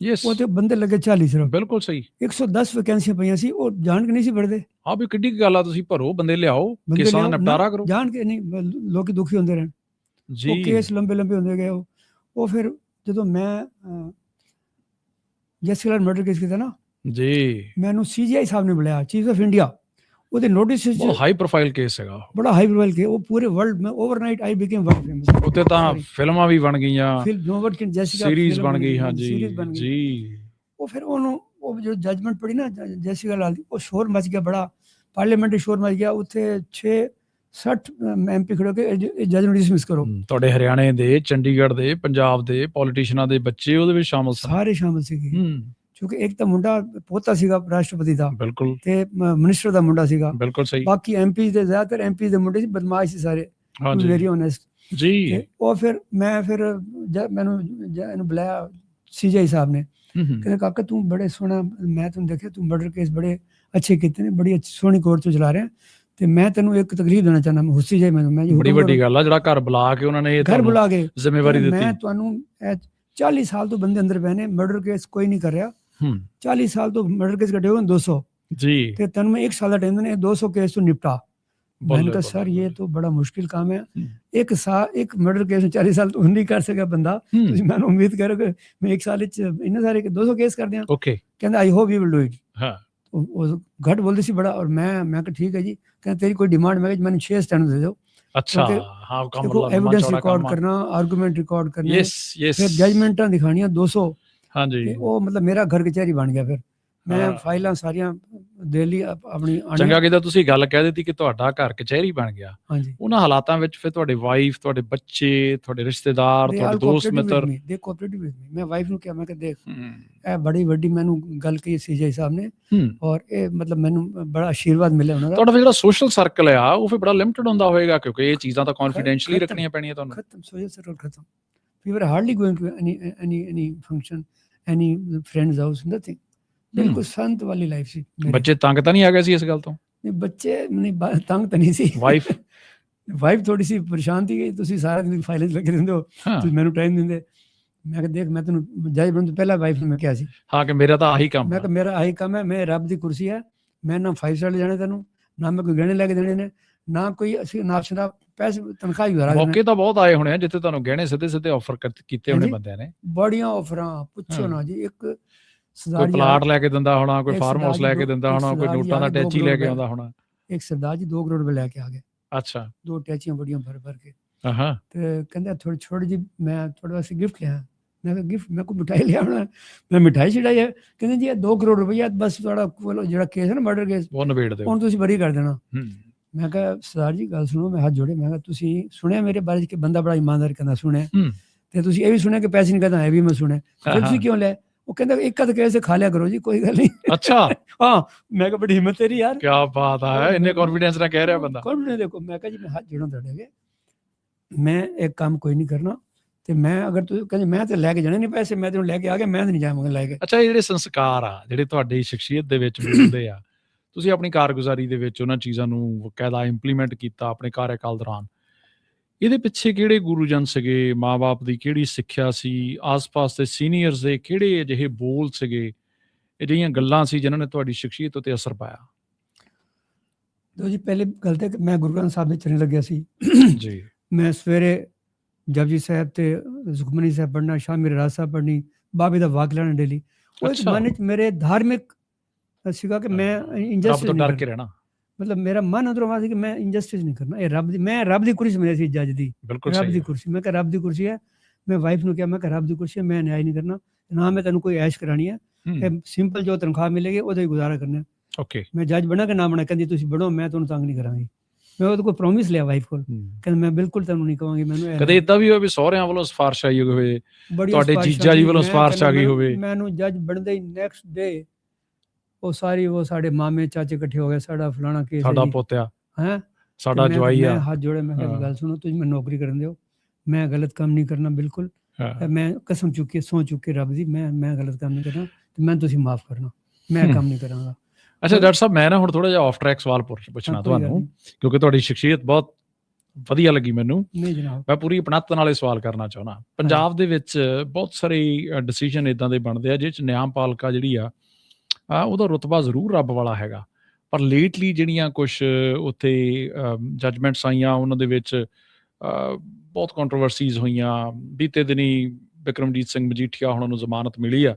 ਯੈਸ ਉਹ ਤੇ ਬੰਦੇ ਲੱਗੇ 40 ਸਿਰਫ। ਬਿਲਕੁਲ ਸਹੀ। 110 ਵੈਕੈਂਸੀਆਂ ਪਈਆਂ ਸੀ ਉਹ ਜਾਣ ਕੇ ਨਹੀਂ ਸੀ ਪੜਦੇ ਆ ਵੀ ਕਿੱਡੀ ਗੱਲ ਆ ਤੁਸੀਂ ਭਰੋ ਬੰਦੇ ਲਿਆਓ ਬੰਦੇ ਕੇਸਾਂ ਦਾ ਲਿਆਓ, ਨਿਪਟਾਰਾ ਕਰੋ। ਜਾਣ ਕੇ ਨਹੀਂ ਲੋਕੀ ਦੁਖੀ ਹੁੰਦੇ ਰਹਿਣ। ਉਹ ਜੀ ਕੇਸ ਲੰਬੇ ਲੰਬੇ ਹੁੰਦੇ ਗਏ ਉਹ ਉਹ ਫਿਰ ਜਦੋਂ ਮੈਂ ਜੈਸਿਕਲ ਮਰਡਰ ਕੇਸ ਕੀਤਾ ਨਾ ਜੀ। ਮੈਨੂੰ ਸੀਜੀਆਈ ਸਾਹਿਬ ਨੇ ਬੁਲਾਇਆ ਚੀਫ ਆਫ ਇੰਡੀਆ ਉਹਦੇ ਨੋਟਿਸ ਬਹੁਤ ਹਾਈ ਪ੍ਰੋਫਾਈਲ ਕੇਸ ਹੈਗਾ। ਬੜਾ ਹਾਈ ਪ੍ਰੋਫਾਈਲ ਕੇ ਉਹ ਪੂਰੇ ਵਰਲਡ ਮੈਂ overnight I become world famous ਉੱਤੇ ਤਾਂ ਫਿਲਮਾਂ ਵੀ ਬਣ ਗਈਆਂ। ਫਿਲਮ ਨੋਵਟ ਕਿਨ ਜੈਸਿਕਾ ਸੀਰੀਜ਼ ਬਣ ਗਈ ਹਾਂ ਜੀ ਜੀ। ਉਹ ਫਿਰ ਉਹਨੂੰ ਉਹ ਜੋ ਜਜਮੈਂਟ ਪੜੀ ਨਾ ਜੈਸਿਕਾ ਲਾਲ ਦੀ ਉਹ ਸ਼ੋਰ ਮਚ ਗਿਆ ਬੜਾ ਪਾਰਲੀਮੈਂਟ ਸ਼ੋਰ ਮਚ ਗਿਆ। ਉੱਥੇ 6 60 ਐਮਪੀ ਖੜੋ ਕੇ ਜਜਮੈਂਟ ਡਿਸਮਿਸ ਕਰੋ। ਤੁਹਾਡੇ ਹਰਿਆਣੇ ਦੇ ਚੰਡੀਗੜ੍ਹ ਦੇ ਪੰਜਾਬ ਦੇ ਪੋਲੀਟੀਸ਼ੀਨਾਂ ਦੇ ਬੱਚੇ ਉਹਦੇ ਵਿੱਚ ਸ਼ਾਮਲ ਸਾਰੇ ਸ਼ਾਮਲ ਸੀਗੇ। ਕਿਉਂਕਿ ਇੱਕ ਤਾਂ ਮੁੰਡਾ ਪੋਤਾ ਸੀਗਾ ਰਾਸ਼ਟਰਪਤੀ ਦਾ ਬਿਲਕੁਲ। ਤੇ ਮਿਨਿਸਟਰ ਦਾ ਮੁੰਡਾ ਸੀਗਾ। ਬਿਲਕੁਲ ਸਹੀ। ਬਾਕੀ ਐਮਪੀ ਦੇ ਜ਼ਿਆਦਾਤਰ ਐਮਪੀ ਦੇ ਮੁੰਡੇ ਸੀ ਬਦਮਾਸ਼ ਸੀ ਸਾਰੇ ਹਾਂ ਵੈਰੀ ਓਨੈਸਟ ਜੀ। ਉਹ ਫਿਰ ਮੈਂ ਫਿਰ ਮੈਨੂੰ ਇਹਨੂੰ ਬੁਲਾਇਆ ਸੀਜੀਆਈ ਸਾਹਿਬ ਨੇ। ਕਹਿੰਦੇ ਕਾਕਾ ਤੂੰ ਬੜੇ ਸੋਹਣਾ ਮੈਂ ਤੈਨੂੰ ਦੇਖਿਆ ਤੂੰ ਮਰਡਰ ਕੇਸ ਬੜੇ ਅੱਛੇ ਕੀਤੇ ਨੇ ਬੜੀ ਅੱਛੀ ਸੋਹਣੀ ਕੋਰਟ ਤੋਂ ਚਲਾ ਰਿਹਾ। ਤੇ ਮੈਂ ਤੈਨੂੰ ਇੱਕ ਤਕਲੀਫ ਦੇਣਾ ਚਾਹੁੰਦਾ ਮੈਂ ਹੁਸੀ ਜਾਈ ਮੈਨੂੰ ਮੈਂ ਜੀ ਬੜੀ ਵੱਡੀ। ਗੱਲ ਆ ਜਿਹੜਾ ਘਰ ਬੁਲਾ ਕੇ ਉਹਨਾਂ ਨੇ ਇਹ ਘਰ ਬੁਲਾ ਕੇ ਜ਼ਿੰਮੇਵਾਰੀ ਕਹਿੰਦੇ, ਮੈਂ ਦਿੱਤੀ ਤੁਹਾਨੂੰ ਇਹ 40 ਸਾਲ ਤੋਂ ਬੰਦੇ ਅੰਦਰ ਪਏ ਨੇ ਮਰਡਰ ਕੇਸ ਕੋਈ ਨਹੀਂ ਕਰ ਰਿਹਾ। ਹਮ, 40 ਸਾਲ ਤੋਂ ਮਰਡਰ ਕੇਸ ਕੱਟੇ ਹੋਏ ਨੇ 200 ਜੀ ਤੇ ਤੈਨੂੰ ਮੈਂ ਇੱਕ ਸਾਲ ਦਾ ਟਾਈਮ ਦੇਣਾ ਇਹ 200 ਕੇਸ ਤੋਂ ਨਿਪਟਾ मैंने ਬੱਲੇ, कहा सर ਬੱਲੇ, ये ਬੱਲੇ। तो बड़ा मुश्किल काम है हम्म। एक साल एक मर्डर केस में 40 साल तो नहीं कर सका बंदा ਹਮ, ਤੁਸੀਂ ਮੈਨੂੰ ਉਮੀਦ ਕਰੋ ਕਿ ਮੈਂ ਇੱਕ ਸਾਲ ਵਿੱਚ ਇੰਨੇ ਸਾਰੇ 200 ਕੇਸ ਕਰ ਦਿਆਂ ਓਕੇ ਕਹਿੰਦਾ I hope you will do it ਹਾਂ ਉਹ ਘੱਟ ਬੋਲਦੇ ਸੀ ਬੜਾ ਔਰ ਮੈਂ ਮੈਂ ਕਿਹਾ ਠੀਕ ਹੈ ਜੀ ਕਹਿੰਦਾ ਤੇਰੀ ਕੋਈ ਡਿਮਾਂਡ ਮੈਂ ਕਿਹਾ ਜੀ ਮੈਨੂੰ 6 ਸਟੈਂਡ ਦੇ ਦਿਓ ਅੱਛਾ ਕਿਉਂਕਿ ਹਾਂ ਕੰਮ ਦੇਖੋ ਲੰਮਾ ਐਵੀਡੈਂਸ ਚੌੜਾ ਰਿਕਾਰਡ ਕੰਮ ਕਰਨਾ ਆਰਗੂਮੈਂਟ ਰਿਕਾਰਡ ਕਰਨੇ ਯੈਸ ਯੈਸ ਫਿਰ ਜਜਮੈਂਟਾਂ ਦਿਖਾਣੀਆਂ 200 ਹਾਂਜੀ। ਤੇ ਉਹ ਮਤਲਬ ਮੇਰਾ ਘਰ ਕਚਹਿਰੀ ਬਣ ਗਿਆ ਫਿਰ। ਮੈਂ ਹਾਂ। ਫਾਈਲਾਂ ਸਾਰੀਆਂ ਦੇ ਲਈ ਆਪ- ਆਪਣੀ ਚੰਗਾ ਕੀਤਾ ਤੁਸੀਂ ਗੱਲ ਕਹਿ ਦਿੱਤੀ ਕਿ ਤੁਹਾਡਾ ਘਰ ਕਚਹਿਰੀ ਬਣ ਗਿਆ। ਹਾਂਜੀ। ਉਹਨਾਂ ਹਾਲਾਤਾਂ ਵਿੱਚ ਫਿਰ ਤੁਹਾਡੇ ਵਾਈਫ ਤੁਹਾਡੇ ਬੱਚੇ ਤੁਹਾਡੇ ਰਿਸ਼ਤੇਦਾਰ They ਤੁਹਾਡੇ ਦੋਸਤ with ਮਿੱਤਰ। me, they with me। ਮੈਂ ਵਾਈਫ ਨੂੰ ਕਿਹਾ ਮੈਂ ਕਿ ਦੇਖ ਇਹ ਬੜੀ ਵੱਡੀ ਮੈਨੂੰ ਗੱਲ ਕਹੀ ਸੀਜੇ ਸਾਹਿਬ ਨੇ। ਔਰ ਇਹ ਮਤਲਬ ਮੈਨੂੰ ਬੜਾ ਆਸ਼ੀਰਵਾਦ ਮਿਲਿਆ ਉਹਨਾਂ ਦਾ। ਤੁਹਾਡਾ ਫਿਰ ਜਿਹੜਾ ਸੋਸ਼ਲ ਸਰਕਲ ਆ ਉਹ ਫਿਰ ਬੜਾ ਲਿਮਟਿਡ ਹੁੰਦਾ ਹੋਵੇਗਾ ਕਿਉਂਕਿ ਇਹ ਚੀਜ਼ਾਂ ਤਾਂ ਕੌਨਫੀਡੈਂਸ਼ੀਅਲੀ ਖਤਮ। ਰੱਖਣੀਆਂ ਪੈਣੀਆਂ ਤੁਹਾਨੂੰ। ਖਤਮ ਸੋਸ਼ਲ ਸਰਕਲ ਖਤਮ। We were hardly going to any any any function any friends house nothing. ਬਿਲਕੁਲ ਸੰਤ ਵਾਲੀ ਲਾਈਫ ਸੀ। ਬੱਚੇ ਤੰਗ ਤਾਂ ਨਹੀਂ ਆ ਗਏ ਸੀ ਇਸ ਗੱਲ ਤੋਂ ਨਹੀਂ ਬੱਚੇ ਨਹੀਂ ਤੰਗ ਤਾਂ ਨਹੀਂ ਸੀ ਵਾਈਫ ਵਾਈਫ ਥੋੜੀ ਸੀ ਪਰੇਸ਼ਾਨ ਸੀ ਕਿ ਤੁਸੀਂ ਸਾਰਾ ਦਿਨ ਫਾਈਲਾਂ 'ਚ ਲੱਗੇ ਰਹਿੰਦੇ ਹੋ ਤੁਸੀਂ ਮੈਨੂੰ ਟਾਈਮ ਦਿੰਦੇ ਮੈਂ ਕਿਹਾ ਦੇਖ ਮੈਂ ਤੈਨੂੰ ਜੱਜ ਬਣਨ ਤੋਂ ਪਹਿਲਾਂ ਵਾਈਫ ਨੂੰ ਮੈਂ ਕਿਹਾ ਸੀ ਹਾਂ ਕਿ ਮੇਰਾ ਤਾਂ ਆਹੀ ਕੰਮ ਮੈਂ। ਕਿਹਾ ਮੇਰਾ ਆਹੀ ਕੰਮ ਹੈ ਮੈਂ ਰੱਬ ਦੀ ਕੁਰਸੀ ਹੈ ਮੈਂ ਨਾ 5 ਸਟਾਰ ਜਾਣੇ ਤੈਨੂੰ ਨਾ ਮੈਂ ਕੋਈ ਗਹਿਣੇ ਲੈ ਕੇ ਦੇਣੇ ਨੇ ਨਾ ਕੋਈ ਅਸੀਂ ਦਾ ਪੈਸੇ ਤਨਖਾਹ ਹੀ ਭਰਾ ਮੌਕੇ ਤਾਂ ਬਹੁਤ ਆਏ ਹੋਣੇ ਆ ਜਿੱਥੇ ਤੁਹਾਨੂੰ ਗਹਿਣੇ ਸਿੱਧੇ ਸਿੱਧੇ ਆਫਰ ਕੀਤੇ ਹੋਣੇ। ਬੰਦਿਆਂ ਨੇ। ਬੜੀਆਂ ਆਫਰਾਂ ਪੁੱਛੋ। ਨਾ ਜੀ ਇੱਕ ਕੋਈ ਸਰਦਾਰ ਪਲਾਟ ਲੈ ਕੇ ਦਿੰਦਾ ਹੋਣਾ ਕੋਈ ਫਾਰਮ ਹਾਊਸ ਲੈ ਕੇ ਦੋ- ਦਿੰਦਾ ਹੋਣਾ ਕੋਈ ਨੋਟਾਂ ਦਾ ਕੇ ਦੋ ਟੈਚੀ ਲੈ ਕੇ ਆਉਂਦਾ ਹੋਣਾ। ਇੱਕ ਸਰਦਾਰ ਜੀ 2 ਕਰੋੜ ਰੁਪਏ ਲੈ ਕੇ ਆ ਗਏ। ਅੱਛਾ। ਦੋ ਟੈਚੀਆਂ ਬੜੀਆਂ ਭਰ ਭਰ ਕੇ। ਹਾਂ ਤੇ ਕਹਿੰਦੇ ਥੋੜੀ ਛੋੜੀ ਜੀ ਮੈਂ ਤੁਹਾਡੇ ਵਾਸਤੇ ਗਿਫਟ ਲਿਆ। ਮੈਂ ਕਿਹਾ ਗਿਫਟ ਮੈਂ ਕੋਈ ਮਿਠਾਈ ਲਿਆਉਣਾ ਮੈਂ ਮਿਠਾਈ ਛੜਾਈ ਹੈ ਕਹਿੰਦੇ ਜੀ ਇਹ 2 ਕਰੋੜ ਰੁਪਈਆ ਬਸ ਤੁਹਾਡਾ ਕੋਲ ਜਿਹੜਾ ਕੇਸ ਹੈ ਨਾ ਮਰਡਰ ਕੇਸ ਉਹ ਨਿਬੇੜ ਦਿਓ। ਹੁਣ ਤੁਸੀਂ ਬਰੀ ਕਰ ਦੇਣਾ। ਹੂੰ। ਮੈਂ ਕਿਹਾ ਸਰਦਾਰ ਜੀ ਗੱਲ ਸੁਣੋ ਮੈਂ ਹੱਥ ਜੋੜੇ ਮੈਂ ਕਿਹਾ ਤੁਸੀਂ ਸੁਣਿਆ ਮੇਰੇ ਬਾਰੇ ਕਿ ਬੰਦਾ ਬੜਾ ਇਮਾਨਦਾਰ ਕਹਿੰਦਾ ਸੁਣਿਆ। ਤੇ ਤੁਸੀਂ ਇਹ ਵੀ ਸੁਣਿਆ ਕਿ ਪੈਸੇ ਨਹੀਂ ਕਹਿੰਦਾ ਇਹ ਵੀ ਮੈਂ ਸੁਣਿਆ। ਫਿਰ। ਤੁਸੀਂ ਕਿਉਂ ਲੈ ਉਹ ਕਹਿੰਦਾ ਇੱਕ ਅੱਧ ਕੇਸ ਖਾ ਲਿਆ ਕਰੋ ਜੀ ਕੋਈ ਗੱਲ ਨਹੀਂ। ਅੱਛਾ। ਹਾਂ ਮੈਂ ਕਿਹਾ ਬੜੀ ਹਿੰਮਤ ਤੇਰੀ ਯਾਰ। ਕੀ ਬਾਤ ਹੈ ਇੰਨੇ ਕੌਨਫੀਡੈਂਸ ਨਾਲ ਕਹਿ ਰਿਹਾ ਬੰਦਾ। ਨੇ ਦੇਖੋ ਮੈਂ ਕਿਹਾ ਜੀ ਮੈਂ ਹੱਥ ਜੋੜਾਂ ਤੁਹਾਡੇ ਮੈਂ ਇੱਕ ਕੰਮ ਕੋਈ ਨਹੀਂ ਕਰਨਾ ਤੇ ਮੈਂ ਅਗਰ ਤੁਸੀਂ ਕਹਿੰਦੇ ਮੈਂ ਤੇ ਲੈ ਕੇ ਜਾਣੇ ਨਹੀਂ ਪੈਸੇ ਮੈਂ ਤੈਨੂੰ ਲੈ ਕੇ ਆ ਗਿਆ ਮੈਂ ਤੇ ਨਹੀਂ ਜਾਵਾਂਗਾ ਲੈ ਕੇ। ਅੱਛਾ ਇਹ ਜਿਹੜੇ ਸੰਸਕਾਰ ਆ ਜਿਹੜੇ ਤੁਹਾਡੀ ਸ਼ਖਸੀਅਤ ਦੇ ਵਿੱਚ ਮਿਲਦੇ ਆ ਤੁਸੀਂ ਆਪਣੀ ਕਾਰਗੁਜ਼ਾਰੀ ਦੇ ਵਿੱਚ ਉਹਨਾਂ ਚੀਜ਼ਾਂ ਨੂੰ ਬਕਾਇਦਾ ਇੰਪਲੀਮੈਂਟ ਕੀਤਾ ਆਪਣੇ ਕਾਰਜਕਾਲ ਦੌਰਾਨ। ਇਹਦੇ ਪਿੱਛੇ ਕਿਹੜੇ ਗੁਰੂਜਨ ਸੀਗੇ? ਮਾਪੇ ਦੀ ਕਿਹੜੀ ਸਿੱਖਿਆ ਸੀ? ਆਸ-ਪਾਸ ਦੇ ਸੀਨੀਅਰਸ ਦੇ ਕਿਹੜੇ ਅਜਿਹੇ ਬੋਲ ਸੀਗੇ? ਜਿਹੀਆਂ ਗੱਲਾਂ ਸੀ ਜਿਨ੍ਹਾਂ ਨੇ ਤੁਹਾਡੀ ਸ਼ਖਸੀਅਤ ਉੱਤੇ ਅਸਰ ਪਾਇਆ? ਦੋ ਜੀ ਪਹਿਲੇ ਗੱਲ ਤੇ ਮੈਂ ਗੁਰੂ ਗ੍ਰੰਥ ਸਾਹਿਬ ਦੇ ਚਰਨ ਲੱਗਿਆ ਸੀ। ਜੀ। ਮੈਂ ਸਵੇਰੇ ਜਪਜੀ ਸਾਹਿਬ ਤੇ ਸੁਖਮਨੀ ਸਾਹਿਬ ਪੜ੍ਹਨਾ ਸ਼ਾਮੀ ਰਾਜ ਸਾਹਿਬ ਪੜ੍ਹਨੀ ਬਾਬੇ ਦਾ ਵਾਕ ਲੈਣਾ ਡੇਲੀ ਅੱਛਾ। ਮਨ ਵਿੱਚ ਮੇਰੇ ਧਾਰਮਿਕ ਸੀਗਾ ਕਿ ਮੈਂ ਇੰਜਸਟਿਸ ਤੋਂ ਨਹੀਂ ਡਰ ਕੇ। ਰਹਿਣਾ। ਮਤਲਬ ਮੇਰਾ ਮਨ ਅੰਦਰੋਂ ਆਵਾ ਸੀ ਕਿ ਮੈਂ ਇੰਜਸਟਿਸ ਨਹੀਂ ਕਰਨਾ। ਇਹ ਰੱਬ ਦੀ ਮੈਂ ਰੱਬ ਦੀ ਕੁਰਸੀ ਸਮਝਿਆ ਸੀ ਜੱਜ ਦੀ। ਰੱਬ ਦੀ। ਕੁਰਸੀ। ਮੈਂ ਕਿਹਾ ਰੱਬ ਦੀ ਕੁਰਸੀ ਹੈ। ਮੈਂ ਵਾਈਫ ਨੂੰ ਕਿਹਾ ਮੈਂ ਕਿਹਾ ਰੱਬ ਦੀ ਕੁਰਸੀ ਹੈ ਮੈਂ ਨਿਆਂ ਨਹੀਂ ਕਰਨਾ। ਨਾ ਮੈਂ ਤੈਨੂੰ ਕੋਈ ਐਸ਼ ਕਰਾਣੀ ਹੈ। ਇਹ ਸਿੰਪਲ ਜੋ ਤਨਖਾਹ ਮਿਲੇਗੀ ਉਹਦਾ ਹੀ ਗੁਜ਼ਾਰਾ ਕਰਨਾ। ਓਕੇ। ਮੈਂ ਜੱਜ ਬਣਾ ਕਿ ਨਾ ਬਣਾ ਕਹਿੰਦੀ ਤੁਸੀਂ ਬਣੋ ਮੈਂ ਤੁਹਾਨੂੰ ਤੰਗ ਨਹੀਂ ਕਰਾਂਗੀ। ਮੈਂ ਉਹਦੇ ਕੋਲ ਪ੍ਰੋਮਿਸ ਲਿਆ ਵਾਈਫ ਕੋਲ। ਕਹਿੰਦਾ ਮੈਂ ਬਿਲਕੁਲ ਤੁਹਾਨੂੰ ਨਹੀਂ ਕਹਾਂਗੀ ਮੈਨੂੰ ਕਦੇ ਇਦਾਂ ਵੀ ਹੋਇਆ ਵੀ ਸਹੁਰਿਆਂ ਵੱਲੋਂ ਸਿਫਾਰਿਸ਼ ਆਈ ਹੋਵੇ? ਤੁਹਾਡੇ ਜੀਜਾ ਜੀ ਵੱਲੋਂ ਸਿਫਾਰਿਸ਼ ਆ ਗਈ ਹੋਵੇ। ਮੈਨੂੰ ਜੱਜ ਬਣਦੇ ਹੀ ਨੈਕਸਟ ਡੇ ਉਹ ਸਾਰੀ ਉਹ ਸਾਡੇ ਮਾਮੇ ਚਾਚੇ ਇਕੱਠੇ ਹੋ ਗਏ ਸਾਡਾ ਫਲਾਣਾ ਕੇਸ ਸਾਡਾ ਪੋਤਿਆ। ਹੈ? ਸਾਡਾ ਜਵਾਈ ਆ। ਮੈਂ ਹੱਥ ਜੋੜੇ ਮੈਂ ਕਿਹਾ ਗੱਲ ਸੁਣੋ ਤੁਸੀਂ ਮੈਨੂੰ ਨੌਕਰੀ ਕਰਨ ਦਿਓ। ਮੈਂ ਗਲਤ ਕੰਮ ਨਹੀਂ ਕਰਨਾ ਬਿਲਕੁਲ। ਮੈਂ ਕਸਮ ਚੁੱਕੀ ਸੌ ਚੁੱਕੀ ਰੱਬ ਦੀ ਮੈਂ ਮੈਂ ਗਲਤ ਕੰਮ ਨਹੀਂ ਕਰਨਾ ਤੇ ਮੈਂ ਤੁਸੀਂ ਮਾਫ ਕਰਨਾ। ਮੈਂ। ਕੰਮ ਨਹੀਂ ਕਰਾਂਗਾ। ਅੱਛਾ ਡਾਕਟਰ ਸਾਹਿਬ ਮੈਂ ਨਾ ਹੁਣ ਥੋੜਾ ਜਿਹਾ ਆਫ ਟਰੈਕ ਸਵਾਲ ਪੁੱਛ- ਪੁੱਛਣਾ ਤੁਹਾਨੂੰ। ਕਿਉਂਕਿ ਤੁਹਾਡੀ ਸ਼ਖਸੀਅਤ ਬਹੁਤ ਵਧੀਆ ਲੱਗੀ ਮੈਨੂੰ। ਨਹੀਂ ਜਨਾਬ। ਮੈਂ ਪੂਰੀ ਪਣਤ ਨਾਲੇ ਸਵਾਲ ਕਰਨਾ ਚਾਹੁੰਦਾ। ਪੰਜਾਬ ਦੇ ਵਿੱਚ ਬਹੁਤ ਸਾਰੇ ਡਿਸੀਜਨ ਇਦਾਂ ਦੇ ਬਣਦੇ ਆ ਜਿਹ ਚ ਨਿਆਂਪਾਲਕਾ ਜਿਹੜੀ ਆ ਉਹਦਾ ਰੁਤਬਾ ਜ਼ਰੂਰ ਰੱਬ ਵਾਲਾ ਹੈਗਾ। ਪਰ ਲੇਟਲੀ ਜਿਹੜੀਆਂ ਕੁਝ ਉੱਥੇ ਜਜਮੈਂਟਸ ਆਈਆਂ, ਉਹਨਾਂ ਦੇ ਵਿੱਚ ਬਹੁਤ ਕੰਟਰੋਵਰਸੀਜ਼ ਹੋਈਆਂ। ਬੀਤੇ ਦਿਨੀ ਵਿਕਰਮਜੀਤ ਸਿੰਘ ਮਜੀਠੀਆ ਉਹਨਾਂ ਨੂੰ ਜ਼ਮਾਨਤ ਮਿਲੀ ਆ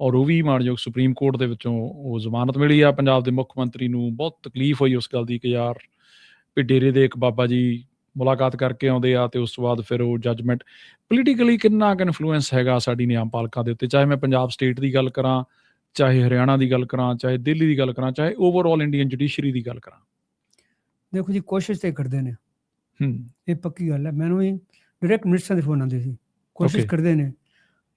ਔਰ ਉਹ ਵੀ ਮਾਨਯੋਗ ਸੁਪਰੀਮ ਕੋਰਟ ਦੇ ਵਿੱਚੋਂ ਉਹ ਜ਼ਮਾਨਤ ਮਿਲੀ ਆ। ਪੰਜਾਬ ਦੇ ਮੁੱਖ ਮੰਤਰੀ ਨੂੰ ਬਹੁਤ ਤਕਲੀਫ ਹੋਈ ਉਸ ਗੱਲ ਦੀ ਕਿ ਯਾਰ ਵੀ ਡੇਰੇ ਦੇ ਇੱਕ ਬਾਬਾ ਜੀ ਮੁਲਾਕਾਤ ਕਰਕੇ ਆਉਂਦੇ ਆ ਤੇ ਉਸ ਤੋਂ ਬਾਅਦ ਫਿਰ ਉਹ ਜੱਜਮੈਂਟ ਪੋਲੀਟੀਕਲੀ ਕਿੰਨਾ ਕੁ ਇਨਫਲੂਐਂਸ ਹੈਗਾ ਸਾਡੀ ਨਿਆਂਪਾਲਕਾ ਦੇ ਉੱਤੇ? ਚਾਹੇ ਮੈਂ ਪੰਜਾਬ ਸਟੇਟ ਦੀ ਗੱਲ ਕਰਾਂ ਚਾਹੇ ਹਰਿਆਣਾ ਦੀ ਗੱਲ ਕਰਾਂ ਚਾਹੇ ਦਿੱਲੀ ਦੀ ਗੱਲ ਕਰਾਂ ਚਾਹੇ ਓਵਰਆਲ ਇੰਡੀਅਨ ਜੁਡੀਸ਼ਰੀ ਦੀ ਗੱਲ ਕਰਾਂ। ਦੇਖੋ ਜੀ ਕੋਸ਼ਿਸ਼ ਤੇ ਕਰਦੇ ਨੇ। ਹੂੰ। ਇਹ ਪੱਕੀ ਗੱਲ ਹੈ। ਮੈਨੂੰ ਵੀ ਡਾਇਰੈਕਟ ਮਿਨਿਸਟਰ ਦੇ ਫੋਨ ਆਉਂਦੇ ਸੀ। ਕੋਸ਼ਿਸ਼. ਕਰਦੇ ਨੇ।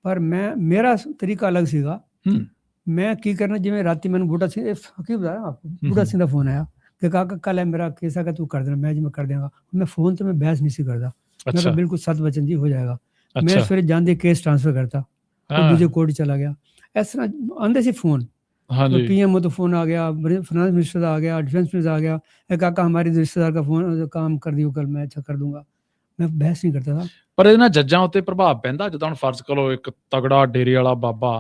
ਪਰ ਮੈਂ ਮੇਰਾ ਤਰੀਕਾ ਅਲੱਗ ਸੀਗਾ। ਹੂੰ। ਮੈਂ ਕੀ ਕਰਨਾ ਜਿਵੇਂ ਰਾਤੀ ਮੈਨੂੰ ਬੂਟਾ ਸਿੰਘ ਇਹ ਹਕੀਮ ਦਾ ਆਪਕੋ ਬੂਟਾ। ਸਿੰਘ ਦਾ ਫੋਨ ਆਇਆ। ਕਿ ਕਾਕਾ ਕੱਲ ਹੈ ਮੇਰਾ ਕੇਸ ਆ ਕਿ ਤੂੰ ਕਰ ਦੇਣਾ ਮੈਂ ਜੀ ਮੈਂ ਕਰ ਦਿਆਂਗਾ। ਮੈਂ ਫੋਨ ਤੇ ਮੈਂ ਬਹਿਸ ਨਹੀਂ ਸੀ ਕਰਦਾ। ਮੈਂ ਕਿਹਾ ਬਿਲਕੁਲ ਸਤ ਵਚਨ ਜੀ ਹੋ ਜਾਏਗਾ। ਮੈਂ ਸਵੇਰੇ ਜਾਂਦੇ ਕੇਸ ਟ੍ਰਾਂਸਫਰ ਕਰਤਾ। ਤੇ ਹਾਂ, ਦੂਜੇ ਕੋਰਟ ਚਲਾ ਗਿਆ। ਇਸ ਤਰ੍ਹਾਂ ਆਂਦੇ ਸੀ ਫੋਨ ਹਾਂਜੀ पीएमओ तो फोन आ गया फाइनेंस मिनिस्टर का आ गया डिफेंस मिनिस्टर आ गया ए काका हमारे रिश्तेदार का फोन काम कर दियो कल मैं अच्छा कर दूंगा मैं बहस नहीं करता था ਪਰ ਇਹਦੇ ਨਾਲ ਜੱਜਾਂ ਉੱਤੇ ਪ੍ਰਭਾਵ ਪੈਂਦਾ ਜਦੋਂ ਹੁਣ ਫਰਜ਼ ਕਰੋ ਇੱਕ ਤਗੜਾ ਡੇਰੇ ਵਾਲਾ ਬਾਬਾ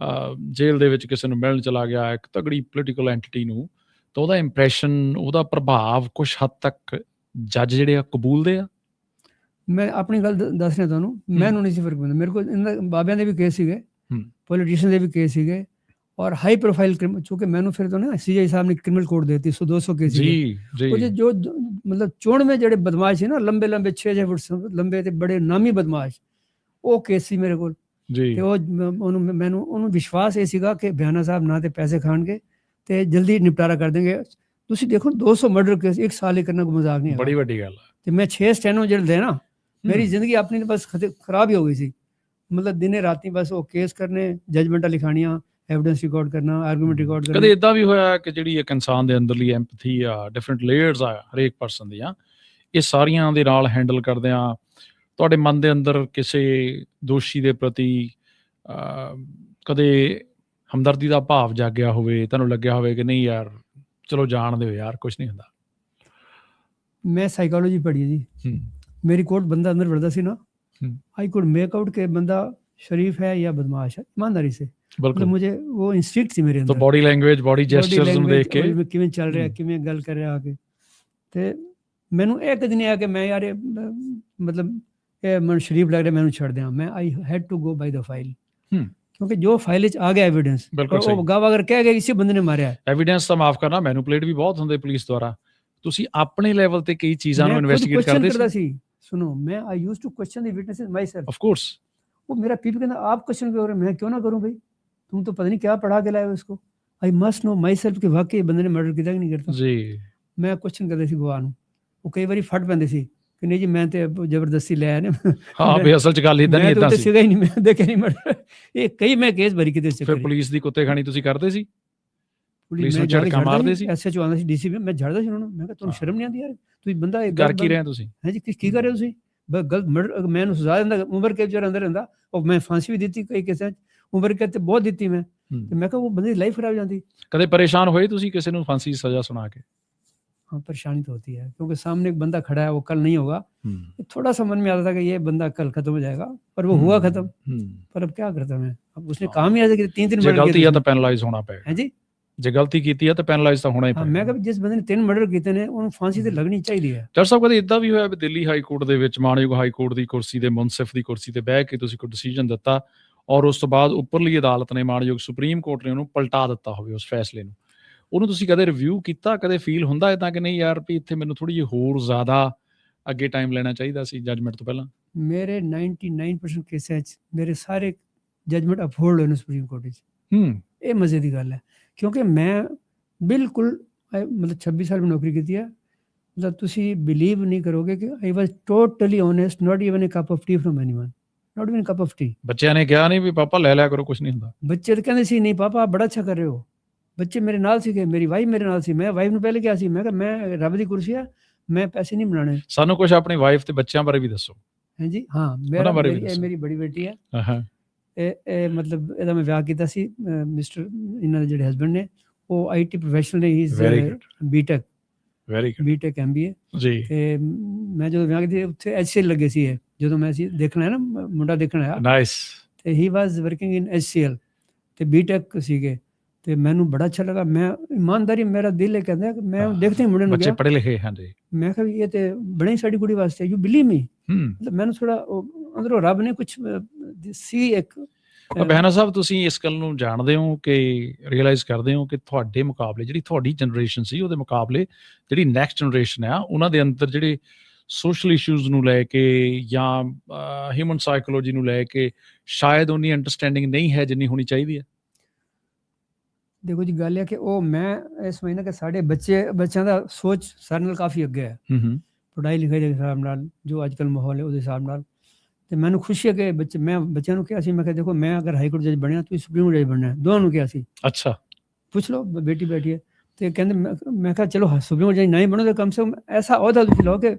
ਅਹ, ਜੇਲ੍ਹ ਦੇ ਵਿੱਚ ਕਿਸੇ ਨੂੰ ਮਿਲਣ ਚਲਾ ਗਿਆ ਇੱਕ ਤਗੜੀ ਪੋਲੀਟੀਕਲ ਐਂਟੀਟੀ ਨੂੰ ਤਾਂ ਉਹਦਾ ਇੰਪ੍ਰੈਸ਼ਨ ਉਹਦਾ ਪ੍ਰਭਾਵ ਕੁਝ ਹੱਦ ਤੱਕ ਜੱਜ ਜਿਹੜੇ ਆ ਕਬੂਲਦੇ ਆ ਮੈਂ ਆਪਣੀ ਗੱਲ ਦ- ਦੱਸ ਰਿਹਾ ਤੁਹਾਨੂੰ ਮੈਨੂੰ ਨਹੀਂ ਸੀ ਫਰਕ ਪੈਂਦਾ ਮੇਰੇ ਕੋਲ ਇਹਨਾਂ ਬਾਬਿਆਂ ਦੇ ਵੀ ਕੇਸ ਸੀਗੇ ਹੂੰ। ਪੋਲੀਟੀਸ਼ੀਅਨ ਦੇ ਵੀ ਕੇਸ ਸੀਗੇ ਔਰ ਹਾਈ ਪ੍ਰੋਫਾਈਲ ਚੂੰਕਿ ਮੈਨੂੰ ਫਿਰ ਤੋਂ ਨਾ ਸੀਆਈ ਸਾਹਿਬ ਨੇ ਕ੍ਰਿਮੀਨਲ ਕੋਡ ਦੇ ਦਿੱਤੀ 100 200 ਕੇਸ ਸੀਗੇ। ਜੀ। ਉਹ ਜੇ ਜੀ ਜੋ ਜੋ- ਮਤਲਬ ਚੋਣ ਵਿੱਚ ਜਿਹੜੇ ਬਦਮਾਸ਼ ਸੀ ਨਾ ਲੰਬੇ ਲੰਬੇ 6-6 ਫੁੱਟ ਲੰਬੇ ਤੇ ਬੜੇ ਨਾਮੀ ਬਦਮਾਸ਼ ਉਹ ਕੇਸ ਸੀ ਮੇਰੇ ਕੋਲ। ਜੀ। ਤੇ ਉਹ ਉਹਨੂੰ ਮੈਨੂੰ ਉਹਨੂੰ ਵਿਸ਼ਵਾਸ ਇਹ ਸੀਗਾ ਕਿ ਬਿਆਨਾ ਸਾਹਿਬ ਨਾ ਤੇ ਪੈਸੇ ਖਾਣਗੇ ਤੇ ਜਲਦੀ ਨਿਪਟਾਰਾ ਕਰ ਦੇਣਗੇ। ਤੁਸੀਂ ਦੇਖੋ 200 ਮਰਡਰ ਕੇਸ ਇੱਕ ਸਾਲ ਹੀ ਕਰਨਾ ਕੋਈ ਮਜ਼ਾਕ ਨਹੀਂ ਬੜੀ ਹੈ ਵੱਡੀ ਗੱਲ ਤੇ ਮੈਂ 6 ਸਟੈਨੋ ਜਿਹੜੇ ਦੇ ਨਾ ਮੇਰੀ ਹੂੰ। ਜ਼ਿੰਦਗੀ ਆਪਣੀ ਬਸ ਖਰਾਬ ਹੀ ਹੋ ਗਈ ਸੀ। ਮਤਲਬ ਦਿਨੇ ਰਾਤੀ ਬਸ ਉਹ ਕੇਸ ਕਰਨੇ ਜਜਮੈਂਟਾਂ ਲਿਖਾਣੀਆਂ ਐਵੀਡੈਂਸ ਰਿਕਾਰਡ ਕਰਨਾ ਆਰਗੂਮੈਂਟ ਰਿਕਾਰਡ ਕਰਨਾ ਕਦੇ ਇਦਾਂ ਵੀ ਹੋਇਆ ਕਿ ਜਿਹੜੀ ਇੱਕ ਇਨਸਾਨ ਦੇ ਅੰਦਰਲੀ ਐਮਪਥੀ ਆ ਡਿਫਰੈਂਟ ਲੇਅਰਸ ਆ ਹਰੇਕ ਪਰਸਨ ਦੀਆਂ ਇਹ ਸਾਰੀਆਂ ਦੇ ਨਾਲ ਹੈਂਡਲ ਕਰਦੇ ਆ। ਤੁਹਾਡੇ ਮਨ ਦੇ ਅੰਦਰ ਕਿਸੇ ਦੋਸ਼ੀ ਦੇ ਪ੍ਰਤੀ ਕਦੇ ਹਮਦਰਦੀ ਦਾ ਭਾਵ ਜਾਗਿਆ ਹੋਵੇ ਤੁਹਾਨੂੰ ਲੱਗਿਆ ਹੋਵੇ ਕਿ ਨਹੀਂ ਯਾਰ ਚਲੋ ਜਾਣ ਦਿਓ ਯਾਰ ਕੁਝ ਨਹੀਂ ਹੁੰਦਾ। ਮੈਂ ਸਾਈਕੋਲੋਜੀ ਪੜ੍ਹੀ ਜੀ। ਮੇਰੀ ਕੋਟ ਬੰਦਾ ਅੰਦਰ ਵੜਦਾ ਸੀ ਨਾ आई कुड मेक आउट के बंदा शरीफ है या बदमाश है ईमानदारी से मतलब ਬਿਲਕੁਲ मुझे वो इंस्टिंक्ट थी मेरे ਤਾਂ अंदर body language body Body gestures ਨੂੰ language, ਦੇਖ ਕੇ ਉਹ ਕਿਵੇਂ ਚੱਲ ਰਿਹਾ ਹਮ। ਕਿਵੇਂ ਗੱਲ ਕਰ ਰਿਹਾ ਆ ਕੇ ਤੇ ਮੈਨੂੰ ਇਹ ਕਦੇ ਨਹੀਂ ਆ ਕਿ ਮੈਂ ਯਾਰ ਇਹ, ਅਹ, ਮਤਲਬ ਇਹ ਮਨ ਸ਼ਰੀਫ ਲੱਗ ਰਿਹਾ ਮੈਨੂੰ ਛੱਡ ਦਿਆਂ ਮੈਂ I had to go by the file ਹਮ। ਕਿਉਂਕਿ ਜੋ ਫਾਈਲ ਵਿੱਚ ਆ ਗਿਆ ਐਵੀਡੈਂਸ ਬਿਲਕੁਲ ਉਹ ਸਹੀ ਗਾਵਾ ਅਗਰ ਕਹਿ ਗਿਆ ਕਿਸੇ ਬੰਦੇ ਨੇ ਮਾਰਿਆ ਹੈ, ਐਵੀਡੈਂਸ ਤਾਂ ਮਾਫ ਕਰਨਾ ਮੈਨੂਪਲੇਟ ਵੀ ਬਹੁਤ ਹੁੰਦੇ ਪੁਲਿਸ ਦੁਆਰਾ ਤੁਸੀਂ ਆਪਣੇ ਲੈਵਲ ਤੇ ਕਈ ਚੀਜ਼ਾਂ ਨੂੰ ਮੈਂ ਖੁਦ ਇਨਵੈਸਟੀਗੇਟ question ਕਰਦੇ ਕਰਦਾ ਸੀ ਸੀ ਸੁਣੋ ਮੈਂ I used to question the witnesses myself of course वो मेरा पीपी कहता आप क्वेश्चन क्यों कर रहे हो मैं क्यों ना करूं भाई तुम तो पता नहीं क्या पढ़ा के लाए हो इसको I must know myself कि वाकई बंदे ने मर्डर किया कि नहीं करता ਜੀ ਮੈਂ ਕੁਐਸਚਨ ਕਰਦਾ ਸੀ ਗਵਾਹ ਨੂੰ ਉਹ ਕਈ ਵਾਰੀ ਫਟ ਪੈਂਦੇ ਸੀ ਕਿ ਨਹੀਂ ਜੀ ਮੈਂ ਤੇ ਜ਼ਬਰਦਸਤੀ ਲੈ ਆਇਆ ਨੇ ਹਾਂ ਵੀ ਅਸਲ ਚ ਗੱਲ ਇਦਾਂ ਨਹੀਂ ਮੈਂ ਤਾਂ ਇਦਾਂ ਉੱਤੇ ਸੀ ਸੀਗਾ ਹੀ ਨਹੀਂ ਮੈਂ ਦੇਖਿਆ ਨਹੀਂ ਮਰਡਰ ਇਹ ਕਈ ਮੈਂ ਕੇਸ ਭਰੀ ਕਿਤੇ ਫਿਰ ਪੁਲਿਸ ਦੀ ਕੁੱਤੇ ਖਾਣੀ ਤੁਸੀਂ ਕਰਦੇ ਸੀ ਪੁਲਿਸ ਨੂੰ ਮੈਂ ਜਾ ਕੇ ਝਟਕਾ ਝੜਦਾ ਮਾਰਦੇ ਸੀ? ਐਸਐਚਓ ਆਉਂਦਾ ਸੀ ਡੀਸੀ ਮੈਂ ਝੜਦਾ ਸੀ ਉਹਨਾਂ ਨੂੰ ਮੈਂ ਕਿਹਾ ਤੁਹਾਨੂੰ ਹਾਂ। ਸ਼ਰਮ ਨਹੀਂ ਆਉਂਦੀ ਯਾਰ ਤੁਸੀਂ ਬੰਦਾ ਇਹ ਕਰ ਕੀ ਰਹੇ ਹੋ ਤੁਸੀਂ ਹੈ ਜੀ ਕੀ ਕੀ ਕਰ ਰਹੇ ਹੋ ਤੁਸੀਂ ਬ- ਗਲਤ ਮਰਡਰ ਮੈਂ ਉਹਨੂੰ ਸਜ਼ਾ ਦਿੰਦਾ ਉਮਰ ਕੈਦ ਜਰ ਅੰਦਰ ਰਹਿੰਦਾ ਉਹ ਮੈਂ ਫਾਂਸੀ ਵੀ ਦਿੱਤੀ ਕਈ ਕੇਸਾਂ 'ਚ ਉਮਰ ਕੈਦ ਤੇ ਬਹੁਤ ਦਿੱਤੀ ਮੈਂ ਹੂੰ। ਤੇ ਮੈਂ ਕਿਹਾ ਉਹ ਬੰਦੇ ਦੀ ਲਾਈਫ ਖਰਾਬ ਜਾਂਦੀ ਕਦੇ ਪਰੇਸ਼ਾਨ ਹੋਏ ਤੁਸੀਂ ਕਿਸੇ ਨੂੰ ਫਾਂਸੀ ਦੀ ਸਜ਼ਾ ਸੁਣਾ ਕੇ हाँ परेशानी तो होती है क्योंकि सामने एक बंदा खड़ा है वो कल नहीं होगा ਹੂੰ ये थोड़ा सा मन में आता था कि ये बंदा कल खत्म हो जाएगा पर वो हुआ खत्म ਹੂੰ पर अब क्या करता मैं अब उसने हाँ। काम ही ऐसा कि तीन तीन ਜੇ मर्डर ਗਲਤੀ किए ਆ थे ਤਾਂ ਪੈਨਲਾਈਜ਼ ਹੋਣਾ ਪਏਗਾ हैं जी ਜੇ ਗਲਤੀ ਕੀਤੀ ਹੈ ਤਾਂ ਪੈਨਲਾਈਜ਼ ਤਾਂ ਹੋਣਾ ਹੀ ਪੈਣਾ। ਮੈਂ ਕਿਹਾ ਵੀ ਜਿਸ ਬੰਦੇ ਨੇ ਤਿੰਨ ਮਰਡਰ ਕੀਤੇ ਨੇ ਉਹਨੂੰ ਫਾਂਸੀ ਤੇ ਲੱਗਣੀ ਚਾਹੀਦੀ ਹੈ। ਡਾਕਟਰ ਸਾਹਿਬ ਕਦੇ ਇਦਾਂ ਵੀ ਹੋਇਆ ਵੀ ਦਿੱਲੀ ਹਾਈ ਕੋਰਟ ਦੇ ਵਿੱਚ ਮਾਨਯੋਗ ਹਾਈ ਕੋਰਟ ਦੀ ਕੁਰਸੀ ਦੇ ਮੁਨਸਿਫ ਦੀ ਕੁਰਸੀ ਤੇ ਬਹਿ ਕੇ ਤੁਸੀਂ ਕੋਈ ਡਿਸੀਜਨ ਦਿੱਤਾ ਔਰ ਉਸ ਤੋਂ ਬਾਅਦ ਉੱਪਰਲੀ ਅਦਾਲਤ ਨੇ ਮਾਨਯੋਗ ਸੁਪਰੀਮ ਕੋਰਟ ਨੇ ਉਹਨੂੰ ਪਲਟਾ ਦਿੱਤਾ ਹੋਵੇ ਉਸ ਫੈਸਲੇ ਨੂੰ? ਉਹਨੂੰ ਤੁਸੀਂ ਕਦੇ ਰਿਵਿਊ ਕੀਤਾ? ਕਦੇ ਫੀਲ ਹੁੰਦਾ ਹੈ ਤਾਂ ਕਿ ਨਹੀਂ ਯਾਰ ਵੀ ਇੱਥੇ ਮੈਨੂੰ ਥੋੜੀ ਜਿਹੀ ਹੋਰ ਜ਼ਿਆਦਾ ਅੱਗੇ ਟਾਈਮ ਲੈਣਾ ਚਾਹੀਦਾ ਸੀ ਜੱਜਮੈਂਟ ਤੋਂ ਪਹਿਲਾਂ? ਮੇਰੇ 99% ਕੇਸਾਂ 'ਚ ਮੇਰੇ ਸਾਰੇ ਜੱਜਮੈਂਟ ਅਪਹੋਲਡ ਹੋਏ ਨੇ ਸੁਪਰੀਮ ਕੋਰਟ 'ਚ ਹੂੰ। ਇਹ ਮਜ਼ੇ ਦੀ ਗੱਲ ਹੈ। ਕਿਉਂਕਿ ਮੈਂ ਬਿਲਕੁਲ ਮਤਲਬ 26 ਸਾਲ ਮੈਂ ਨੌਕਰੀ ਕੀਤੀ ਹੈ। ਮਤਲਬ ਤੁਸੀਂ ਬਿਲੀਵ ਨਹੀਂ ਕਰੋਗੇ ਕਿ I was totally honest not even a cup of tea from anyone not even cup of tea ਬੱਚਿਆਂ ਨੇ ਕਿਹਾ ਨਹੀਂ ਵੀ ਪਾਪਾ ਲੈ ਲਿਆ ਕਰੋ ਕੁਝ ਨਹੀਂ ਹੁੰਦਾ। ਬੱਚੇ ਤਾਂ ਕਹਿੰਦੇ ਸੀ ਨਹੀਂ ਪਾਪਾ ਬੜਾ ਅੱਛਾ ਕਰ ਰਹੇ ਹੋ। ਬੱਚੇ ਮੇਰੇ ਨਾਲ ਸੀਗੇ ਮੇਰੀ ਵਾਈਫ ਮੇਰੇ ਨਾਲ ਸੀ। ਮੈਂ ਵਾਈਫ ਨੂੰ ਪਹਿਲੇ ਕਿਹਾ ਸੀ ਮੈਂ ਕਿਹਾ ਮੈਂ ਰੱਬ ਦੀ ਕੁਰਸੀ ਆ ਮੈਂ ਪੈਸੇ ਨਹੀਂ ਬਣਾਣੇ ਸਾਨੂੰ ਕੁਝ ਆਪਣੀ ਵਾਈਫ ਤੇ ਬੱਚਿਆਂ ਬਾਰੇ ਵੀ ਦੱਸੋ। ਹੈ ਜੀ? ਹਾਂ ਮੇਰਾ। ਮੇਰੀ ਬੜੀ ਬੇਟੀ ਹੈ ਹਾਂ। ਇਹ ਇਹ ਮਤਲਬ ਇਹਦਾ ਮੈਂ ਵਿਆਹ ਕੀਤਾ ਸੀ ਮਿਸਟਰ ਇਹਨਾਂ ਦੇ ਜਿਹੜੇ ਹਸਬੰਡ ਨੇ ਉਹ ਆਈਟੀ ਪ੍ਰੋਫੈਸ਼ਨਲ ਨੇ ਹੀ good BTech very good BTech MBA ਜੀ। ਤੇ ਮ- ਜਦੋਂ ਵਿਆਹ ਕੀਤੀ ਉੱਥੇ ਐਚਸੀਐਲ ਲੱਗੇ ਸੀ ਇਹ। ਜਦੋਂ ਮੈਂ ਸੀ ਦੇਖਣਾ ਹੈ ਨਾ ਮੁੰਡਾ ਦੇਖਣ ਆਇਆ ਨਾਈਸ ਤੇ he was working in HCL ਤੇ ਬੀਟੈਕ ਸੀਗੇ। ਤੇ ਮੈਨੂੰ ਬੜਾ ਅੱਛਾ ਲੱਗਾ। ਮੈਂ ਇਮਾਨਦਾਰੀ ਮੇਰਾ ਦਿਲ ਇਹ ਕਹਿੰਦਾ ਕਿ ਮੈਂ ਹਾਂ, ਦੇਖਦੇ ਹੀ ਮੁੰਡੇ ਨੂੰ ਬੱਚੇ ਪੜ੍ਹੇ ਲਿਖੇ ਹਾਂਜੀ। ਮੈਂ ਕਿਹਾ ਇਹ ਤੇ ਬਣੀ ਸਾਡੀ ਕੁੜੀ ਵਾਸਤੇ। ਯੂ ਬਿਲੀਵ ਮੀ ਹੂੰ। ਮੈਨੂੰ ਥੋੜਾ ਅੰਦਰੋਂ ਰੱਬ ਨੇ ਕੁਝ ਸੀ ਇੱਕ ਬਹਿਨਾ ਸਾਹਿਬ ਤੁਸੀਂ ਇਸ ਗੱਲ ਨੂੰ ਜਾਣਦੇ ਹੋ ਕਿ ਰਿਅਲਾਈਜ਼ ਕਰਦੇ ਹੋ ਕਿ ਤੁਹਾਡੇ ਮੁਕਾਬਲੇ ਜਿਹੜੀ ਤੁਹਾਡੀ ਜਨਰੇਸ਼ਨ ਸੀ ਉਹਦੇ ਮੁਕਾਬਲੇ ਜਿਹੜੀ ਨੈਕਸਟ ਜਨਰੇਸ਼ਨ ਆ ਉਹਨਾਂ ਦੇ ਅੰਦਰ ਜਿਹੜੇ ਸੋਸ਼ਲ ਇਸ਼ੂਜ਼ ਨੂੰ ਲੈ ਕੇ ਜਾਂ ਹਿਊਮਨ ਸਾਈਕੋਲੋਜੀ ਨੂੰ ਲੈ ਕੇ ਸ਼ਾਇਦ ਉਨੀ ਅੰਡਰਸਟੈਂਡਿੰਗ ਨਹੀਂ ਹੈ ਜਿੰਨੀ ਹੋਣੀ ਚਾਹੀਦੀ ਹੈ। ਦੇਖੋ ਜੀ ਗੱਲ ਇਹ ਕਿ ਉਹ ਮੈਂ ਇਸ ਮਹੀਨੇ ਕਿ ਸਾਡੇ ਬੱਚੇ ਬੱਚਿਆਂ ਦਾ ਸੋਚ ਸਾਡੇ ਨਾਲ ਕਾਫੀ ਅੱਗੇ ਹੈ। ਹੂੰ ਹੂੰ। ਪੜ੍ਹਾਈ ਲਿਖਾਈ ਦੇ ਹਿਸਾਬ ਨਾਲ ਜੋ ਅੱਜ ਕੱਲ੍ਹ ਮਾਹੌਲ ਹੈ ਉਹਦੇ ਹਿਸਾਬ ਨਾਲ ਤੇ ਮੈਨੂੰ ਖੁਸ਼ੀ ਹੈ ਕਿ ਬੱਚੇ ਮੈਂ ਬੱਚਿਆਂ ਨੂੰ ਕਿਹਾ ਸੀ ਮੈਂ ਕਿਹਾ ਦੇਖੋ ਮੈਂ ਅਗਰ ਹਾਈ ਕੋਰਟ ਜੱਜ ਬਣਿਆ ਤੁਸੀਂ ਸੁਪਰੀਮ ਜੱਜ ਬਣਨਾ ਹੈ। ਦੋਵਾਂ ਨੂੰ ਕਿਹਾ ਸੀ। ਅੱਛਾ। ਪੁੱਛ ਲਓ ਬ- ਬੇਟੀ ਬੈਠੀ ਹੈ ਤੇ ਕਹਿੰਦੇ ਮੈਂ ਕਿਹਾ ਚਲੋ ਸੁਪਰੀਮ ਜੱਜ ਨਹੀਂ ਬਣੋ ਤਾਂ ਕਮ ਸੇ ਕਮ ਐਸਾ ਅਹੁਦਾ ਤੁਸੀਂ ਲਓ ਕਿ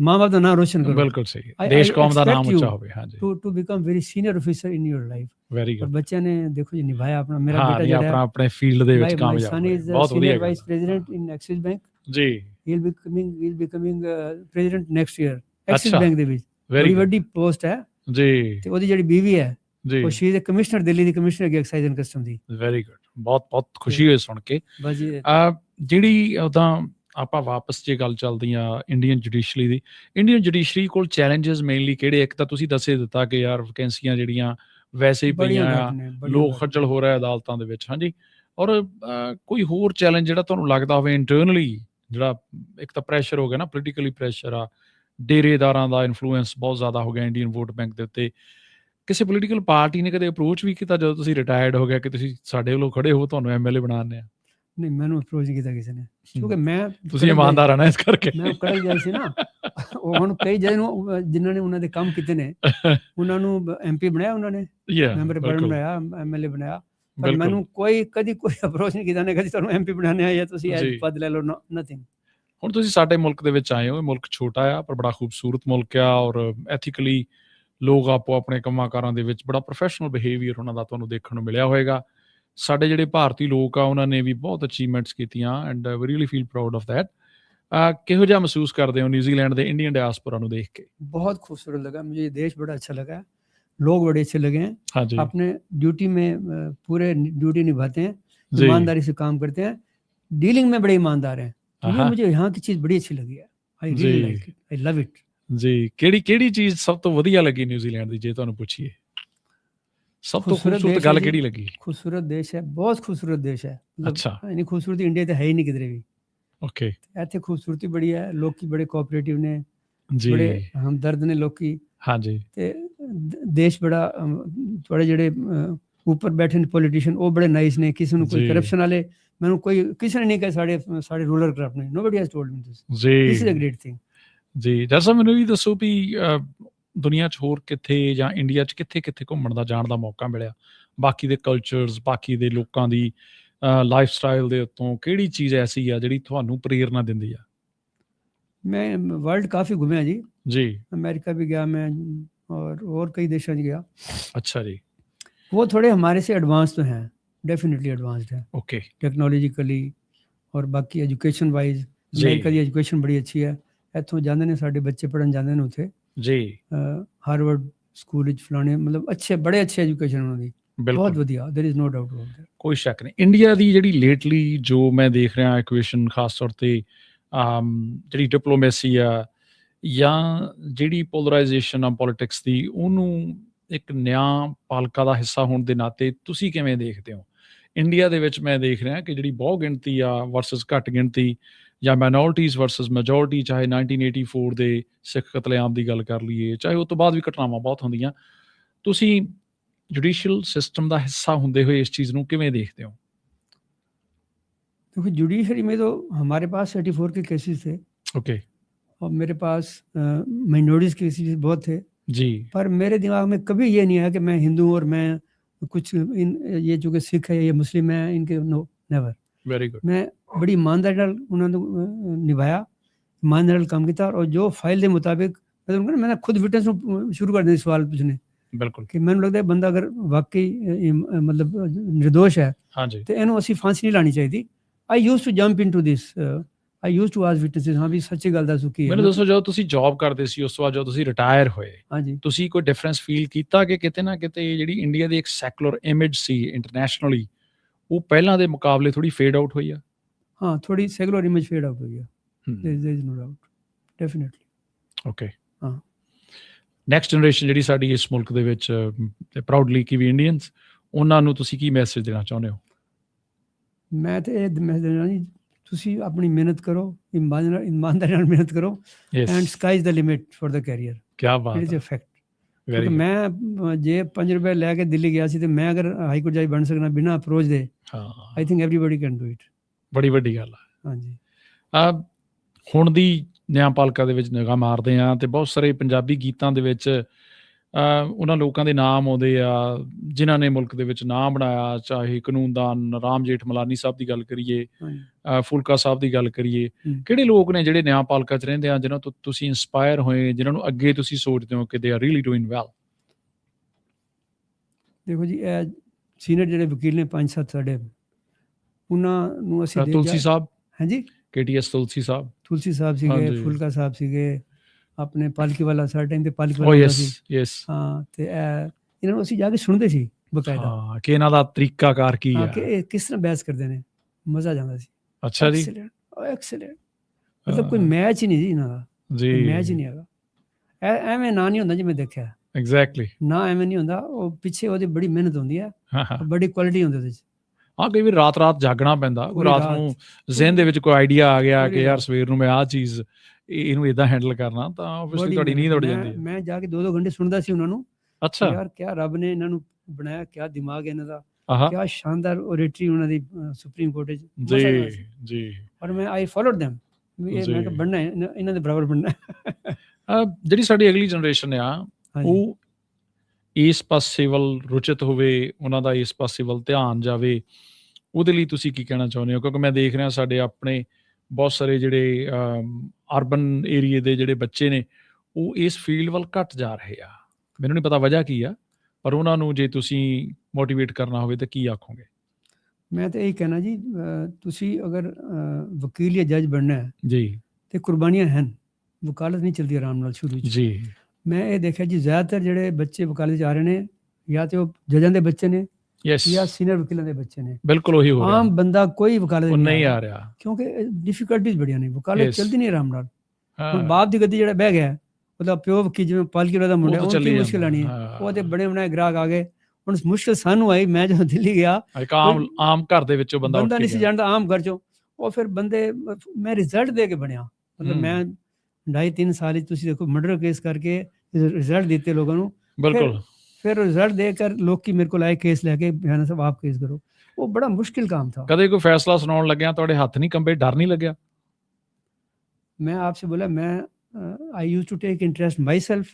ਮਾਂ ਬਾਪ ਦਾ ਨਾਮ ਰੋਸ਼ਨ ਕਰੋ। ਬਿਲਕੁਲ ਸਹੀ ਦੇਸ਼ ਕੌਮ ਦਾ ਨਾਮ ਉੱਚਾ ਹੋਵੇ ਹਾਂਜੀ। To to become very senior officer in your life very good ਬੱਚਿਆਂ ਨੇ ਦੇਖੋ ਜੀ ਨਿਭਾਇਆ ਆਪਣਾ। ਮੇਰਾ ਹਾਂ ਬੇਟਾ ਜਿਹੜਾ ਆਪਣਾ ਆਪਣੇ ਫੀਲਡ ਦੇ ਵਿੱਚ ਕਾਮਯਾਬ ਬਹੁਤ ਵਧੀਆ vice president in Axis Bank. ਜੀ। Be coming. He'll be coming uh, president next year. Axis ਅੱਛਾ। Bank ਦੇ ਵਿੱਚ। ਬੜੀ ਵੱਡੀ ਪੋਸਟ ਹੈ। ਜੀ। ਤੇ ਉਹਦੀ ਜਿਹੜੀ ਬੀਵੀ ਹੈ ਜੀ। ਉਹ ਸ਼ੀ ਕਮਿਸ਼ਨਰ ਦਿੱਲੀ ਦੀ ਕਮਿਸ਼ਨਰ ਹੈਗੀ ਐਕਸਾਈਜ਼ ਐਂਡ ਕਸਟਮ ਦੀ। ਵੈਰੀ ਗੁੱਡ ਬਹੁਤ ਬਹੁਤ ਖੁਸ਼ੀ ਹੋਈ ਸੁਣ ਕੇ। ਬਸ ਜੀ। ਅਹ ਜਿਹੜੀ ਉਦਾਂ ਆਪਾਂ ਵਾਪਸ ਜੇ ਗੱਲ ਚੱਲਦੀ ਆ ਇੰਡੀਅਨ ਜੁਡੀਸ਼ਰੀ ਦੀ ਇੰਡੀਅਨ ਜੁਡੀਸ਼ਰੀ ਕੋਲ ਚੈਲੰਜਸ ਮੇਨਲੀ ਕਿਹੜੇ? ਇੱਕ ਤਾਂ ਤੁਸੀਂ ਦੱਸੇ ਦਿੱਤਾ ਕਿ ਯਾਰ ਵੈਕੈਂਸੀਆਂ ਜਿਹੜੀਆਂ ਵੈਸੇ ਹੀ ਪਈਆਂ ਆ। ਲੋਕ ਖੱਜਲ ਹੋ ਰਿਹਾ ਅਦਾਲਤਾਂ ਦੇ ਵਿੱਚ ਹਾਂਜੀ। ਔਰ ਕੋਈ ਹੋਰ ਚੈਲੰਜ ਜਿਹੜਾ ਤੁਹਾਨੂੰ ਲੱਗਦਾ ਹੋਵੇ ਇੰਟਰਨਲੀ ਜਿਹੜਾ ਇੱਕ ਤਾਂ ਪ੍ਰੈਸ਼ਰ ਹੋ ਗਿਆ ਨਾ ਪੋਲੀਟੀਕਲੀ ਪ੍ਰੈਸ਼ਰ ਆ ਡੇਰੇਦਾਰਾਂ ਦਾ ਇਨਫਲੂਐਂਸ ਬਹੁਤ ਜ਼ਿਆਦਾ ਹੋ ਗਿਆ ਇੰਡੀਅਨ ਵੋਟ ਬੈਂਕ ਦੇ ਉੱਤੇ। ਕਿਸੇ ਪੋਲੀਟੀਕਲ ਪਾਰਟੀ ਨੇ ਕਦੇ ਅਪਰੋਚ ਵੀ ਕੀਤਾ ਜਦੋਂ ਤੁਸੀਂ ਰਿਟਾਇਰਡ ਹੋ ਗਿਆ ਕਿ ਤੁਸੀਂ ਸਾਡੇ ਵੱਲੋਂ ਖੜੇ ਹੋ ਤੁਹਾਨੂੰ ਐਮਐਲਏ ਬਣਾਉਣੇ ਆ? ਨਹੀਂ ਮੈਨੂੰ ਅਪਰੋਚ ਕੀਤਾ ਕਿਸੇ ਨੇ। ਕਿਉਂਕਿ ਮੈਂ ਤੁਸੀਂ ਇਮਾਨਦਾਰ ਆ ਨਾ ਇਸ ਕਰਕੇ। ਮੈਂ ਕੜਕ ਜਾਈ ਸੀ ਨਾ ਉਹ ਹੁਣ ਕਈ ਜਨ ਨੂੰ ਜਿਨ੍ਹਾਂ ਨੇ ਉਹਨਾਂ ਦੇ ਕੰਮ ਕੀਤੇ ਨੇ ਉਹਨਾਂ ਨੂੰ ਐਮਪੀ ਬਣਾਇਆ ਉਹਨਾਂ ਨੇ। ਮੈਂਬਰ ਬਣਾਇਆ ਐਮਐਲਏ ਬਣਾਇਆ। ਪਰ। ਮੈਨੂੰ ਕੋਈ ਕਦੀ ਕੋਈ ਅਪਰੋਚ ਨਹੀਂ ਕੀਤਾ ਨੇ ਕਦੀ ਤੁਹਾਨੂੰ ਐਮਪੀ ਬਣਾਣੇ ਆ ਜਾਂ ਤੁਸੀਂ। ਇਹ ਪਦ ਲੈ ਲਓ ਨਥਿੰਗ ਹੁਣ ਤੁਸੀਂ ਸਾਡੇ ਮੁਲਕ ਦੇ ਵਿੱਚ ਆਏ ਹੋ ਇਹ ਮੁਲਕ ਛੋਟਾ ਆ ਪਰ ਬੜਾ ਖੂਬਸੂਰਤ ਮੁਲਕ ਆ ਔਰ ਐਥੀਕਲੀ ਲੋਕ ਆਪੋ ਆਪਣੇ ਕੰਮਾਂ ਕਾਰਾਂ ਦੇ ਵਿੱਚ ਬੜਾ ਪ੍ਰੋਫੈਸ਼ਨਲ ਬਿਹੇਵੀਅਰ ਉਹਨਾਂ ਦਾ ਤੁਹਾਨੂੰ ਦੇਖਣ ਨੂੰ ਮਿਲਿਆ ਹੋਵੇਗਾ ਸਾਡੇ ਜਿਹੜੇ ਭਾਰਤੀ ਲੋਕ ਆ ਉਹਨਾਂ ਨੇ ਵੀ ਬਹੁਤ ਅਚੀਵਮੈਂਟਸ ਕੀਤੀਆਂ and we really feel proud of that ਕਿਹੋ ਜਿਹਾ ਮਹਿਸੂਸ ਕਰਦੇ ਹੋ ਨਿਊਜ਼ੀਲੈਂਡ ਦੇ ਇੰਡੀਅਨ ਡਾਇਸਪੋਰਾ ਨੂੰ ਦੇਖ ਕੇ बहुत खूबसूरत लगा मुझे ये देश बड़ा अच्छा लगा लोग बड़े अच्छे लगे हैं ਹਾਂਜੀ अपने ड्यूटी में अ, पूरे ड्यूटी निभाते हैं ਜੀ ईमानदारी से काम करते हैं डीलिंग में बड़े ईमानदार हैं तो ये आहा, मुझे यहाँ की चीज बड़ी अच्छी लगी है आई जी। Really like it I love it ਜੀ ਕਿਹੜੀ ਕਿਹੜੀ ਚੀਜ਼ ਸਭ ਤੋਂ ਵਧੀਆ ਲੱਗੀ ਨਿਊਜ਼ੀਲੈਂਡ ਦੀ ਜੇ ਤੁਹਾਨੂੰ ਪੁੱਛੀਏ ਸਭ ਤੋਂ ਖੂਬਸੂਰਤ ਖੂਬਸੂਰਤ ਦੇਸ਼ ਗੱਲ ਹੈ ਜੀ। ਕਿਹੜੀ ਲੱਗੀ खूबसूरत देश है बहुत खूबसूरत देश है मतलब अच्छा। इतनी खूबसूरती इंडिया तो है ही नहीं किधरे भी ਓਕੇ ਇੱਥੇ ਖੂਬਸੂਰਤੀ ਬੜੀ ਹੈ ਲੋਕੀ ਬੜੇ ਕੋਆਪਰੇਟਿਵ ਨੇ ਜੀ ਬੜੇ ਹਮਦਰਦ ਨੇ ਲੋਕੀ ਹਾਂਜੀ ਤੇ ਦ- ਦੇਸ਼ ਬੜਾ ਅਮ, ਥੋੜੇ ਜਿਹੜੇ ਅ, ਉੱਪਰ ਬੈਠੇ ਨੇ ਪੋਲੀਟੀਸ਼ੀਅਨ ਉਹ ਬੜੇ ਨਾਈਸ ਨੇ ਕਿਸੇ ਨੂੰ ਕੋਈ ਕਰਪਸ਼ਨ ਵਾਲੇ ਮੈਨੂੰ ਕੋਈ ਕਿਸੇ ਨੇ ਨਹੀਂ ਕਿਹਾ ਸਾਡੇ ਸਾਡੇ ਰੂਲਰ ਕਰਪਟ ਨੇ nobody has told me this ਜੀ। This is a great thing ਜੀ ਦਰਸਾ ਮੈਨੂੰ ਵੀ ਦੱਸੋ ਵੀ ਦੁਨੀਆ 'ਚ ਹੋਰ ਕਿੱਥੇ ਜਾਂ ਇੰਡੀਆ 'ਚ ਕਿੱਥੇ ਕਿੱਥੇ ਘੁੰਮਣ ਦਾ ਜਾਣ ਦਾ ਮੌਕਾ ਮਿਲਿਆ? ਬਾਕੀ ਦੇ ਕਲਚਰਸ ਬਾਕੀ ਦੇ ਲੋਕਾਂ ਦੀ ਲਾਈਫ ਸਟਾਈਲ ਦੇ ਉੱਤੋਂ ਕਿਹੜੀ ਚੀਜ਼ ਐਸੀ ਆ ਜਿਹੜੀ ਤੁਹਾਨੂੰ ਪ੍ਰੇਰਣਾ ਦਿੰਦੀ ਆ? ਮੈਂ ਵਰਲਡ ਕਾਫੀ ਘੁੰਮਿਆ ਜੀ। ਜੀ। ਅਮਰੀਕਾ ਵੀ ਗਿਆ ਮੈਂ ਔਰ ਹੋਰ ਕਈ ਦੇਸ਼ਾਂ 'ਚ ਗਿਆ। ਅੱਛਾ ਜੀ। वो थोड़े हमारे से एडवांस तो हैं डेफिनेटली एडवांस्ड है ਓਕੇ ਟੈਕਨੋਲੋਜੀਕਲੀ ਔਰ ਬਾਕੀ ਐਜੂਕੇਸ਼ਨ ਵਾਈਜ਼ ਜੀ। ਅਮਰੀਕਾ ਦੀ ਐਜੂਕੇਸ਼ਨ ਬੜੀ ਅੱਛੀ ਹੈ ਇੱਥੋਂ ਜਾਂਦੇ ਨੇ ਸਾਡੇ ਬੱਚੇ ਪੜਨ ਜਾਂਦੇ ਨੇ ਉੱਥੇ ਜੀ ਹਾਰਵਰਡ ਸਕੂਲ ਵਿੱਚ ਫਲਾਣੇ ਮਤਲਬ ਅੱਛੇ ਬੜੇ ਅੱਛੇ ਐਜੂਕੇਸ਼ਨ ਉਹਨਾਂ ਦੀ ਬਹੁਤ ਬਿਲਕੁਲ ਵਧੀਆ there is no doubt about that ਕੋਈ ਸ਼ੱਕ ਨਹੀਂ ਇੰਡੀਆ ਦੀ ਜਿਹੜੀ ਲੇਟਲੀ ਜੋ ਮੈਂ ਦੇਖ ਰਿਹਾ ਇਕੁਏਸ਼ਨ ਖਾਸ ਤੌਰ ਤੇ ਅਮ, ਜਿਹੜੀ ਡਿਪਲੋਮੇਸੀ ਆ ਜਾਂ ਜਿਹੜੀ ਪੋਲਰਾਈਜੇਸ਼ਨ ਆ ਪੋਲਿਟਿਕਸ ਦੀ ਉਹਨੂੰ ਇੱਕ ਨਿਆਂ ਪਾਲਕਾ ਦਾ ਹਿੱਸਾ ਹੋਣ ਦੇ ਨਾਤੇ ਤੁਸੀਂ ਕਿਵੇਂ ਦੇਖਦੇ ਹੋ ਇੰਡੀਆ ਦੇ ਵਿੱਚ ਮੈਂ ਦੇਖ ਰਿਹਾ ਕਿ ਜਿਹੜੀ ਬਹੁ ਗਿਣਤੀ ਆ ਵਰਸਸ ਘੱਟ ਗਿਣਤੀ ਜਾਂ ਮਾਈਨੋਰਟੀਜ਼ ਵਰਸਸ ਮੈਜੋਰਟੀ ਚਾਹੇ 1984 ਦੇ ਸਿੱਖ ਕਤਲੇਆਮ ਦੀ ਗੱਲ ਕਰ ਲਈਏ ਚਾਹੇ ਉਸ ਤੋਂ ਬਾਅਦ ਵੀ ਘਟਨਾਵਾਂ ਬਹੁਤ ਹੁੰਦੀਆਂ ਤੁਸੀਂ ਜੁਡੀਸ਼ੀਅਲ ਸਿਸਟਮ ਦਾ ਹਿੱਸਾ ਹੁੰਦੇ ਹੋਏ ਇਸ ਚੀਜ਼ ਨੂੰ ਕਿਵੇਂ ਦੇਖਦੇ ਹੋ देखो जुडिशरी में तो हमारे पास 34 के केसेस थे ओके और मेरे पास माइनॉरिटीज के केसेस बहुत थे जी पर मेरे दिमाग में कभी ये नहीं आया कि मैं हिंदू और मैं कुछ इन ये जो कि सिख है ये मुस्लिम है इनके नो नेवर ਵੈਰੀ ਗੁੱਡ ਮੈਂ ਬੜੀ ਇਮਾਨਦਾਰੀ ਨਾਲ ਉਹਨਾਂ ਨੂੰ ਅਹ, ਨਿਭਾਇਆ ਇਮਾਨਦਾਰੀ ਨਾਲ ਕੰਮ ਕੀਤਾ ਔਰ ਜੋ ਫਾਈਲ ਦੇ ਮੁਤਾਬਿਕ ਮੈਂ ਤੁਹਾਨੂੰ ਕਹਿੰਦਾ ਮੈਂ ਖੁਦ ਵਿਟਨਸ ਨੂੰ ਅਹ, ਸ਼ੁਰੂ ਕਰ ਦਿੱਤੇ ਸਵਾਲ ਪੁੱਛਣੇ ਬਿਲਕੁਲ ਕਿ ਮੈਨੂੰ ਲੱਗਦਾ ਹੈ ਬੰਦਾ ਅਗਰ ਵਾਕਈ ਅਹ, ਇਮ- ਅਹ, ਮਤਲਬ ਅਹ, ਨਿਰਦੋਸ਼ ਹੈ ਹਾਂਜੀ ਤੇ ਇਹਨੂੰ ਅਸੀਂ ਫਾਂਸੀ ਨਹੀਂ ਲਾਣੀ ਚਾਹੀਦੀ I used to jump into this I used to as witnesses ਹਾਂ ਵੀ ਸੱਚੀ ਗੱਲ ਦੱਸੋ ਕੀ ਹੈ ਮੈਨੂੰ ਦੱਸੋ ਜਦੋਂ ਤੁਸੀਂ ਜੌਬ ਕਰਦੇ ਸੀ ਉਸ ਤੋਂ ਬਾਅਦ ਜਦੋਂ ਤੁਸੀਂ ਰਿਟਾਇਰ ਹੋਏ ਹਾਂਜੀ ਤੁਸੀਂ ਕੋਈ ਡਿਫਰੈਂਸ ਫੀਲ ਕੀਤਾ ਕਿ ਕਿਤੇ ਨਾ ਕਿਤੇ ਜਿਹੜੀ ਇੰਡੀਆ ਦੀ ਇੱਕ ਸੈਕੂਲਰ ਇਮੇਜ ਸੀ ਇੰਟਰਨੈਸ਼ਨਲੀ ਉਹ ਪਹਿਲਾਂ ਦੇ ਮੁਕਾਬਲੇ ਥੋੜੀ ਫੇਡ ਆਊਟ ਹੋਈ ਆ ਹਾਂ ਥੋੜੀ ਸੈਕੂਲਰ ਇਮੇਜ ਫੇਡ ਆਊਟ ਹੋ ਗਿਆ ਹਮ, there is no doubt definitely okay ਹਾਂ। ਨੈਕਸਟ ਜਨਰੇਸ਼ਨ ਜਿਹੜੀ ਸਾਡੀ ਇਸ ਮੁਲਕ ਦੇ ਵਿੱਚ ਤੇ ਪ੍ਰਾਊਡਲੀ ਕਿ ਵੀ ਇੰਡੀਅਨਸ ਉਹਨਾਂ ਨੂੰ ਤੁਸੀਂ ਕੀ ਮੈਸੇਜ ਦੇਣਾ ਚਾਹੁੰਦੇ ਹੋ ਮੈਂ ਤੇ ਇਹ ਮੈਸੇਜ ਦੇਣਾ ਜੀ ਤੁਸੀਂ ਆਪਣੀ ਮਿਹਨਤ ਕਰੋ ਇਮਾਨਦਾਰੀ ਨਾਲ ਇਮਾਨਦਾਰੀ ਨਾਲ ਮਿਹਨਤ ਕਰੋ and sky is the limit for the career Ki it ਬਾਤ ਇਜ਼ ਹੈ। ਅ ਫੈਕਟ ਵੈਰੀ ਮੈਂ ਜੇ 5 ਰੁਪਏ ਲੈ ਕੇ ਦਿੱਲੀ ਗਿਆ ਸੀ ਤੇ ਮੈਂ ਅਗਰ ਹਾਈ ਕੋਰਟ ਜਾਈ ਬਣ ਸਕਣਾ ਬਿਨਾਂ ਅਪਰੋਚ ਦੇ ਹਾਂ। I think everybody can do it ਬੜੀ ਵੱਡੀ ਗੱਲ ਆ। ਹਾਂਜੀ। ਆ ਹੁਣ ਦੀ ਨਿਆਂਪਾਲਕਾ ਦੇ ਵਿੱਚ ਨਿਗਾਹ ਮਾਰਦੇ ਆ ਤੇ ਬਹੁਤ ਸਾਰੇ ਪੰਜਾਬੀ ਗੀਤਾਂ ਦੇ ਵਿੱਚ ਉਹਨਾਂ ਲੋਕਾਂ ਦੇ ਨਾਮ ਆਉਂਦੇ ਆ ਜਿਨ੍ਹਾਂ ਨੇ ਮੁਲਕ ਦੇ ਵਿੱਚ ਨਾਮ ਬਣਾਇਆ ਚਾਹੇ ਕਾਨੂੰਨਦਾਨ ਰਾਮ ਜੇਠ ਮਲਾਨੀ ਸਾਹਿਬ ਦੀ ਗੱਲ ਕਰੀਏ ਫੁਲਕਾ ਸਾਹਿਬ ਦੀ ਗੱਲ ਕਰੀਏ। ਕਿਹੜੇ ਲੋਕ ਨੇ ਜਿਹੜੇ ਨਿਆਂਪਾਲਕਾ 'ਚ ਰਹਿੰਦੇ ਆ ਜਿਨ੍ਹਾਂ ਤੋਂ ਤੁਸੀਂ ਇਨਸਪਾਇਰ ਹੋਏ ਜਿਨ੍ਹਾਂ ਨੂੰ ਅੱਗੇ ਤੁਸੀਂ ਸੋਚਦੇ ਹੋ ਕਿ they are really doing well ਦੇਖੋ ਜੀ ਇਹ ਸੀਨੀਅਰ ਜਿਹੜੇ ਵਕੀਲ ਨੇ ਪੰਜ ਸੱਤ ਸਾਡੇ ਉਹਨਾਂ ਨੂੰ ਅਸੀਂ ਦੇਖ ਤੁਲਸੀ ਸਾਹਿਬ? ਹਾਂਜੀ। ਕੇਟੀਐਸ ਤੁਲਸੀ ਸਾਹਿਬ। ਤੁਲਸੀ ਸਾਹਿਬ ਸੀਗੇ। ਫੁਲਕਾ ਸਾਹਿਬ ਸੀਗੇ ਆਪਣੇ ਪਾਲਕੀ ਵਾਲਾ ਸਾਡੇ ਟਾਈਮ ਤੇ ਪਾਲਕੀ ਓ ਵਾਲਾ ਯੈਸ ਯੈਸ ਹਾਂ ਤੇ ਇਹ ਇਹਨਾਂ ਨੂੰ ਅਸੀਂ ਜਾ ਕੇ ਸੁਣਦੇ ਸੀ ਬਕਾਇਦਾ। ਹਾਂ ਕਿ ਇਹਨਾਂ ਦਾ ਤਰੀਕਾਕਾਰ ਕੀ ਹਾਂ ਕਿ ਕਿਸ ਤਰ੍ਹਾਂ ਬਹਿਸ ਕਰਦੇ ਨੇ? ਮਜ਼ਾ ਜਾਂਦਾ ਸੀ। ਅੱਛਾ ਜੀ। ਐਕਸਲੈਂਟ ਐਕਸਲੈਂਟ ਮਤਲਬ ਕੋਈ ਮੈਚ ਹੀ ਨਹੀਂ ਜੀ ਇਹਨਾਂ ਦਾ। ਜੀ। ਮੈਚ ਹੀ ਨਹੀਂ ਹੈਗਾ। ਐਵੇਂ ਨਾ ਨਹੀਂ ਹੁੰਦਾ ਜਿਵੇਂ ਦੇਖਿਆ। ਐਗਜ਼ੈਕਟਲੀ ਨਾ ਐਵੇਂ ਨਹੀਂ ਹੁੰਦਾ। ਉਹ ਪਿੱਛੇ ਉਹਦੀ ਬੜੀ ਮਿਹਨਤ ਹੁੰਦੀ ਹੈ ਬੜੀ ਕੁਆਲਿਟੀ ਹੁੰਦੀ ਉਹਦੇ ਚ ਹਾਂ ਕਈ ਵਾਰ ਰਾਤ ਰਾਤ ਜਾਗਣਾ ਪੈਂਦਾ। ਕੋਈ ਰਾਤ। ਨੂੰ ਜ਼ਿਹਨ ਦੇ ਵਿੱਚ ਕੋਈ ਆਈਡੀਆ ਆ ਗਿਆ ਕਿ ਯਾਰ। ਸਵੇਰ ਨੂੰ ਮੈਂ ਆਹ ਚੀਜ਼ ਇਹਨੂੰ ਇਦਾਂ ਹੈਂਡਲ ਕਰਨਾ ਤਾਂ ਆਬਵੀਅਸਲੀ ਤੁਹਾਡੀ ਨੀਂਦ ਉੜ ਜਾਂਦੀ ਹੈ। ਮੈਂ ਜਾ ਕੇ ਦੋ ਦੋ ਘੰਟੇ ਸੁਣਦਾ ਸੀ ਉਹਨਾਂ ਨੂੰ ਅੱਛਾ। ਯਾਰ ਕਿਆ ਰੱਬ ਨੇ ਇਹਨਾਂ ਨੂੰ ਬਣਾਇਆ ਕਿਆ ਦਿਮਾਗ ਹੈ ਇਹਨਾਂ ਦਾ ਕਿਆ ਸ਼ਾਨਦਾਰ ਓਰੇਟਰੀ ਉਹਨਾਂ ਦੀ ਸੁਪਰੀਮ ਕੋਰਟ ਵਿੱਚ। ਜੀ। ਜੀ। ਔਰ ਮੈਂ ਆਈ ਫਾਲੋਡ them ਇਹ ਮੈਂ ਬਣਨਾ ਇਹਨਾਂ- ਦੇ ਬਰਾਬਰ ਬਣਨਾ ਜਿਹੜੀ ਸਾਡੀ ਅਗਲੀ ਜਨਰੇਸ਼ਨ ਆ ਉਹ ਇਸ ਪਾਸੇ ਵੱਲ ਰੁਚਿਤ ਹੋਵੇ ਉਹਨਾਂ ਦਾ ਇਸ ਪਾਸੇ ਵੱਲ ਧਿਆਨ ਜਾਵੇ ਉਹਦੇ ਲਈ ਤੁਸੀਂ ਕੀ ਕਹਿਣਾ ਚਾਹੁੰਦੇ ਹੋ? ਕਿਉਂਕਿ ਮੈਂ ਦੇਖ ਰਿਹਾ ਸਾਡੇ ਆਪਣੇ ਬਹੁਤ ਸਾਰੇ ਜਿਹੜੇ ਅਰਬਨ ਏਰੀਏ ਦੇ ਜਿਹੜੇ ਬੱਚੇ ਨੇ ਉਹ ਇਸ ਫੀਲਡ ਵੱਲ ਘਟ ਜਾ ਰਹੇ ਆ। ਮੈਨੂੰ ਨਹੀਂ ਪਤਾ ਵਜ੍ਹਾ ਕੀ ਆ ਪਰ ਉਹਨਾਂ ਨੂੰ ਜੇ ਤੁਸੀਂ ਮੋਟੀਵੇਟ ਕਰਨਾ ਹੋਵੇ ਤਾਂ ਕੀ ਆਖੋਗੇ? ਮੈਂ ਤਾਂ ਇਹੀ ਕਹਿਣਾ ਜੀ ਤੁਸੀਂ ਅਗਰ ਵਕੀਲ ਜਾਂ ਜੱਜ ਬਣਨਾ ਹੈ ਜੀ। ਤੇ ਕੁਰਬਾਨੀਆਂ ਹਨ ਵਕਾਲਤ ਨਹੀਂ ਚਲਦੀ ਆਰਾਮ ਨਾਲ ਸ਼ੁਰੂ ਵਿੱਚ। ਜੀ। ਮੈਂ ਇਹ ਦੇਖਿਆ ਜੀ ਜ਼ਿਆਦਾਤਰ ਜਿਹੜੇ ਬੱਚੇ ਵਕਾਲਤ 'ਚ ਆ ਰਹੇ ਨੇ ਜਾਂ ਤੇ ਉਹ ਜੱਜਾਂ ਦੇ ਬੱਚੇ ਨੇ ਯੈਸ ਜਾਂ ਸੀਨੀਅਰ ਵਕੀਲਾਂ ਦੇ ਬੱਚੇ ਨੇ। ਬਿਲਕੁਲ ਉਹੀ ਹੋ ਰਿਹਾ। ਆਮ ਬੰਦਾ ਕੋਈ ਵਕਾਲਤ ਉਹ ਨਹੀਂ ਆ ਰਿਹਾ। ਕਿਉਂਕਿ ਡਿਫਿਕਲਟੀਜ਼ ਬੜੀਆਂ ਨੇ। ਵਕਾਲਤ. ਚਲਦੀ ਨਹੀਂ ਆਰਾਮ ਨਾਲ। ਹਾਂ, ਹੁਣ ਬਾਪ ਦੀ ਗੱਦੀ ਜਿਹੜਾ ਬਹਿ ਗਿਆ ਉਹਦਾ ਪਿਓ ਵਕੀਲ ਜਿਵੇਂ ਪਾਲਕੀ ਦਾ ਮੁੰਡਾ ਉਹ ਕੀ ਮੁਸ਼ਕਿਲ ਆਣੀ ਹੈ। ਉਹ ਤੇ ਬੜੇ ਬਣਾਏ ਗ੍ਰਾਹਕ ਆ ਗਏ। ਹੁਣ ਮੁਸ਼ਕਿਲ ਸਾਨੂੰ ਆਈ ਮੈਂ ਜਦੋਂ ਦਿੱਲੀ ਗਿਆ। ਆਮ ਆਮ ਘਰ ਦੇ ਵਿੱਚੋਂ ਬੰਦਾ ਬੰਦਾ ਨਹੀਂ ਸੀ। ਜਾਣਦਾ ਆਮ ਘਰ ਚੋਂ। ਉਹ ਫਿਰ ਬੰਦੇ ਮੈਂ ਰਿਜ਼ਲਟ ਦੇ ਕੇ ਬਣਿਆ। ਮਤਲਬ। ਮੈਂ ਢਾਈ ਤਿੰਨ ਸਾਲ ਹੀ ਤੁਸੀਂ ਦੇਖੋ ਮਰਡਰ ਕੇਸ ਕਰਕੇ ਰਿਜ਼ਲਟ ਦਿੱਤੇ ਲੋਕਾਂ ਨੂੰ। ਬਿਲਕੁਲ। ਫਿਰ ਰਿਜ਼ਲਟ ਦੇ ਕੇ ਲੋਕੀ ਮੇਰੇ ਕੋਲ ਆਏ ਕੇਸ ਲੈ ਕੇ ਬਿਆਨ ਸਾਹਿਬ ਆਪ ਕੇਸ ਕਰੋ ਉਹ ਬੜਾ ਮੁਸ਼ਕਿਲ ਕੰਮ ਥਾ ਕਦੇ ਕੋਈ ਫੈਸਲਾ ਸੁਣਾਉਣ ਲੱਗਿਆ ਤੁਹਾਡੇ ਹੱਥ ਨਹੀਂ ਕੰਬੇ ਡਰ ਨਹੀਂ ਲੱਗਿਆ ਮੈਂ ਆਪਸੇ ਬੋਲਾ ਮੈਂ I used to take interest myself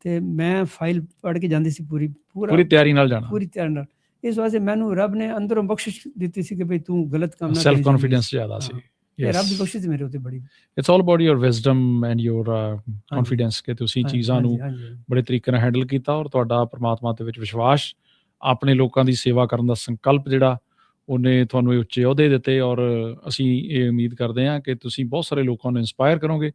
ਤੇ ਮੈਂ ਫਾਈਲ ਪੜ ਕੇ ਜਾਂਦੀ ਸੀ ਪੂਰੀ ਪੂਰਾ ਪੂਰੀ ਤਿਆਰੀ ਨਾਲ ਜਾਣਾ ਪੂਰੀ ਤਿਆਰੀ ਨਾਲ ਇਸ ਵਾਸਤੇ ਮੈਨੂੰ ਰੱਬ ਨੇ ਅੰਦਰੋਂ ਬਖਸ਼ਿਸ਼ ਦਿੱਤੀ ਸੀ ਕਿ ਭਈ ਤੂੰ ਗਲਤ ਕੰਮ ਨਾ ਕਰੀਂ ਸੈਲਫ ਕੌਨਫੀਡੈਂਸ ਜ਼ਿਆਦਾ ਸੀ ਇਹ ਰੱਬ ਦੀ ਬਖਸ਼ਿਸ਼ ਮੇਰੇ ਉੱਤੇ ਬੜੀ it's all about your wisdom and your confidence ਕਿ ਤੁਸੀਂ ਚੀਜ਼ਾਂ ਨੂੰ ਬੜੇ ਤਰੀਕੇ ਨਾਲ ਹੈਂਡਲ ਕੀਤਾ ਔਰ ਤੁਹਾਡਾ ਪ੍ਰਮਾਤਮਾ ਦੇ ਵਿੱਚ ਵਿਸ਼ਵਾਸ ਆਪਣੇ ਲੋਕਾਂ ਦੀ ਸੇਵਾ ਕਰਨ ਦਾ ਸੰਕਲਪ ਜਿਹੜਾ ਉਹਨੇ ਤੁਹਾਨੂੰ ਇਹ ਉੱਚੇ ਅਹੁਦੇ ਦਿੱਤੇ ਔਰ ਅਸੀਂ ਇਹ ਉਮੀਦ ਕਰਦੇ ਹਾਂ ਕਿ ਤੁਸੀਂ ਬਹੁਤ ਸਾਰੇ ਲੋਕਾਂ ਨੂੰ ਇਨਸਪਾਇਰ ਕਰੋਗੇ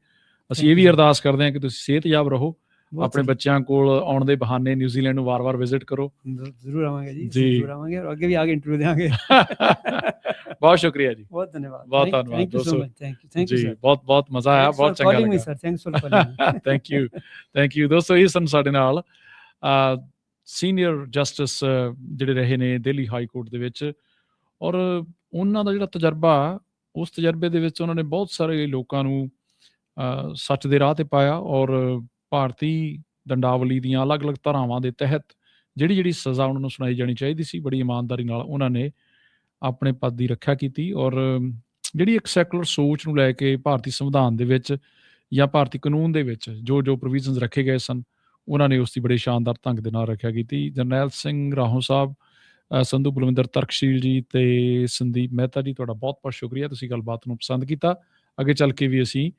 ਅਸੀਂ ਇਹ ਵੀ. ਅਰਦਾਸ ਕਰਦੇ ਹਾਂ ਕਿ ਤੁਸੀਂ ਸਿਹਤਯਾਬ ਰਹੋ ਆਪਣੇ। ਬੱਚਿਆਂ ਕੋਲ ਆਉਣ ਦੇ ਬਹਾਨੇ ਨਿਊਜ਼ੀਲੈਂਡ ਨੂੰ ਵਾਰ-ਵਾਰ ਵਿਜ਼ਿਟ ਕਰੋ ਜ਼ਰੂਰ ਆਵਾਂਗੇ ਜੀ। ਜ਼ਰੂਰ ਆਵਾਂਗੇ ਔਰ ਅੱਗੇ ਵੀ ਆਗੇ ਇੰਟਰਵਿਊ ਦੇਵਾਂਗੇ ਬਹੁਤ ਸ਼ੁਕਰੀਆ ਜੀ ਬਹੁਤ ਧੰਨਵਾਦ ਬਹੁਤ ਧੰਨਵਾਦ ਦੋਸਤੋ। thank you, thank you, ਜੀ. ਬਹੁਤ ਬਹੁਤ ਮਜ਼ਾ ਆਇਆ ਬਹੁਤ ਚੰਗਾ ਲੱਗਾ. Thanks for calling me. Thank you thank you ਦੋਸਤੋ ਇਹ ਸਨ ਸਾਡੇ ਨਾਲ ਸੀਨੀਅਰ ਜਸਟਿਸ ਜਿਹੜੇ ਰਹੇ ਨੇ ਦਿੱਲੀ ਹਾਈ ਕੋਰਟ ਦੇ ਵਿੱਚ ਔਰ ਉਹਨਾਂ ਦਾ ਜਿਹੜਾ ਤਜਰਬਾ ਉਸ ਤਜਰਬੇ ਦੇ ਵਿੱਚ ਉਹਨਾਂ ਨੇ ਬਹੁਤ ਸਾਰੇ ਲੋਕਾਂ ਨੂੰ ਸੱਚ ਦੇ ਰਾਹ ਤੇ ਪਾਇਆ ਔਰ ਭਾਰਤੀ ਦੰਡਾਵਲੀ ਦੀਆਂ ਅਲੱਗ-ਅਲੱਗ ਧਾਰਾਵਾਂ ਦੇ ਤਹਿਤ ਜਿਹੜੀ ਜਿਹੜੀ ਸਜ਼ਾ ਉਹਨਾਂ ਨੂੰ ਸੁਣਾਈ ਜਾਣੀ ਚਾਹੀਦੀ ਸੀ, ਬੜੀ ਇਮਾਨਦਾਰੀ ਨਾਲ ਉਹਨਾਂ ਨੇ ਆਪਣੇ ਪਦ ਦੀ ਰੱਖਿਆ ਕੀਤੀ ਔਰ ਜਿਹੜੀ ਇੱਕ ਸੈਕੂਲਰ ਸੋਚ ਨੂੰ ਲੈ ਕੇ ਭਾਰਤੀ ਸੰਵਿਧਾਨ ਦੇ ਵਿੱਚ ਜਾਂ ਭਾਰਤੀ ਕਾਨੂੰਨ ਦੇ ਵਿੱਚ ਜੋ ਜੋ ਪ੍ਰੋਵੀਜ਼ਨਸ ਰੱਖੇ ਗਏ ਸਨ, ਉਹਨਾਂ ਨੇ ਉਸ ਦੀ ਬੜੇ ਸ਼ਾਨਦਾਰ ਢੰਗ ਦੇ ਨਾਲ ਰੱਖਿਆ ਕੀਤੀ। ਜਰਨੈਲ ਸਿੰਘ ਰਾਹੋਂ ਸਾਹਿਬ ਸੰਧੂ ਬਲਵਿੰਦਰ ਤਰਕਸ਼ੀਲ ਜੀ ਤੇ ਸੰਦੀਪ ਮਹਿਤਾ ਜੀ, ਤੁਹਾਡਾ ਬਹੁਤ ਬਹੁਤ ਸ਼ੁਕਰੀਆ। ਤੁਸੀਂ ਗੱਲਬਾਤ ਨੂੰ ਪਸੰਦ ਕੀਤਾ। ਅੱਗੇ ਚੱਲ ਕੇ ਵੀ ਅਸੀਂ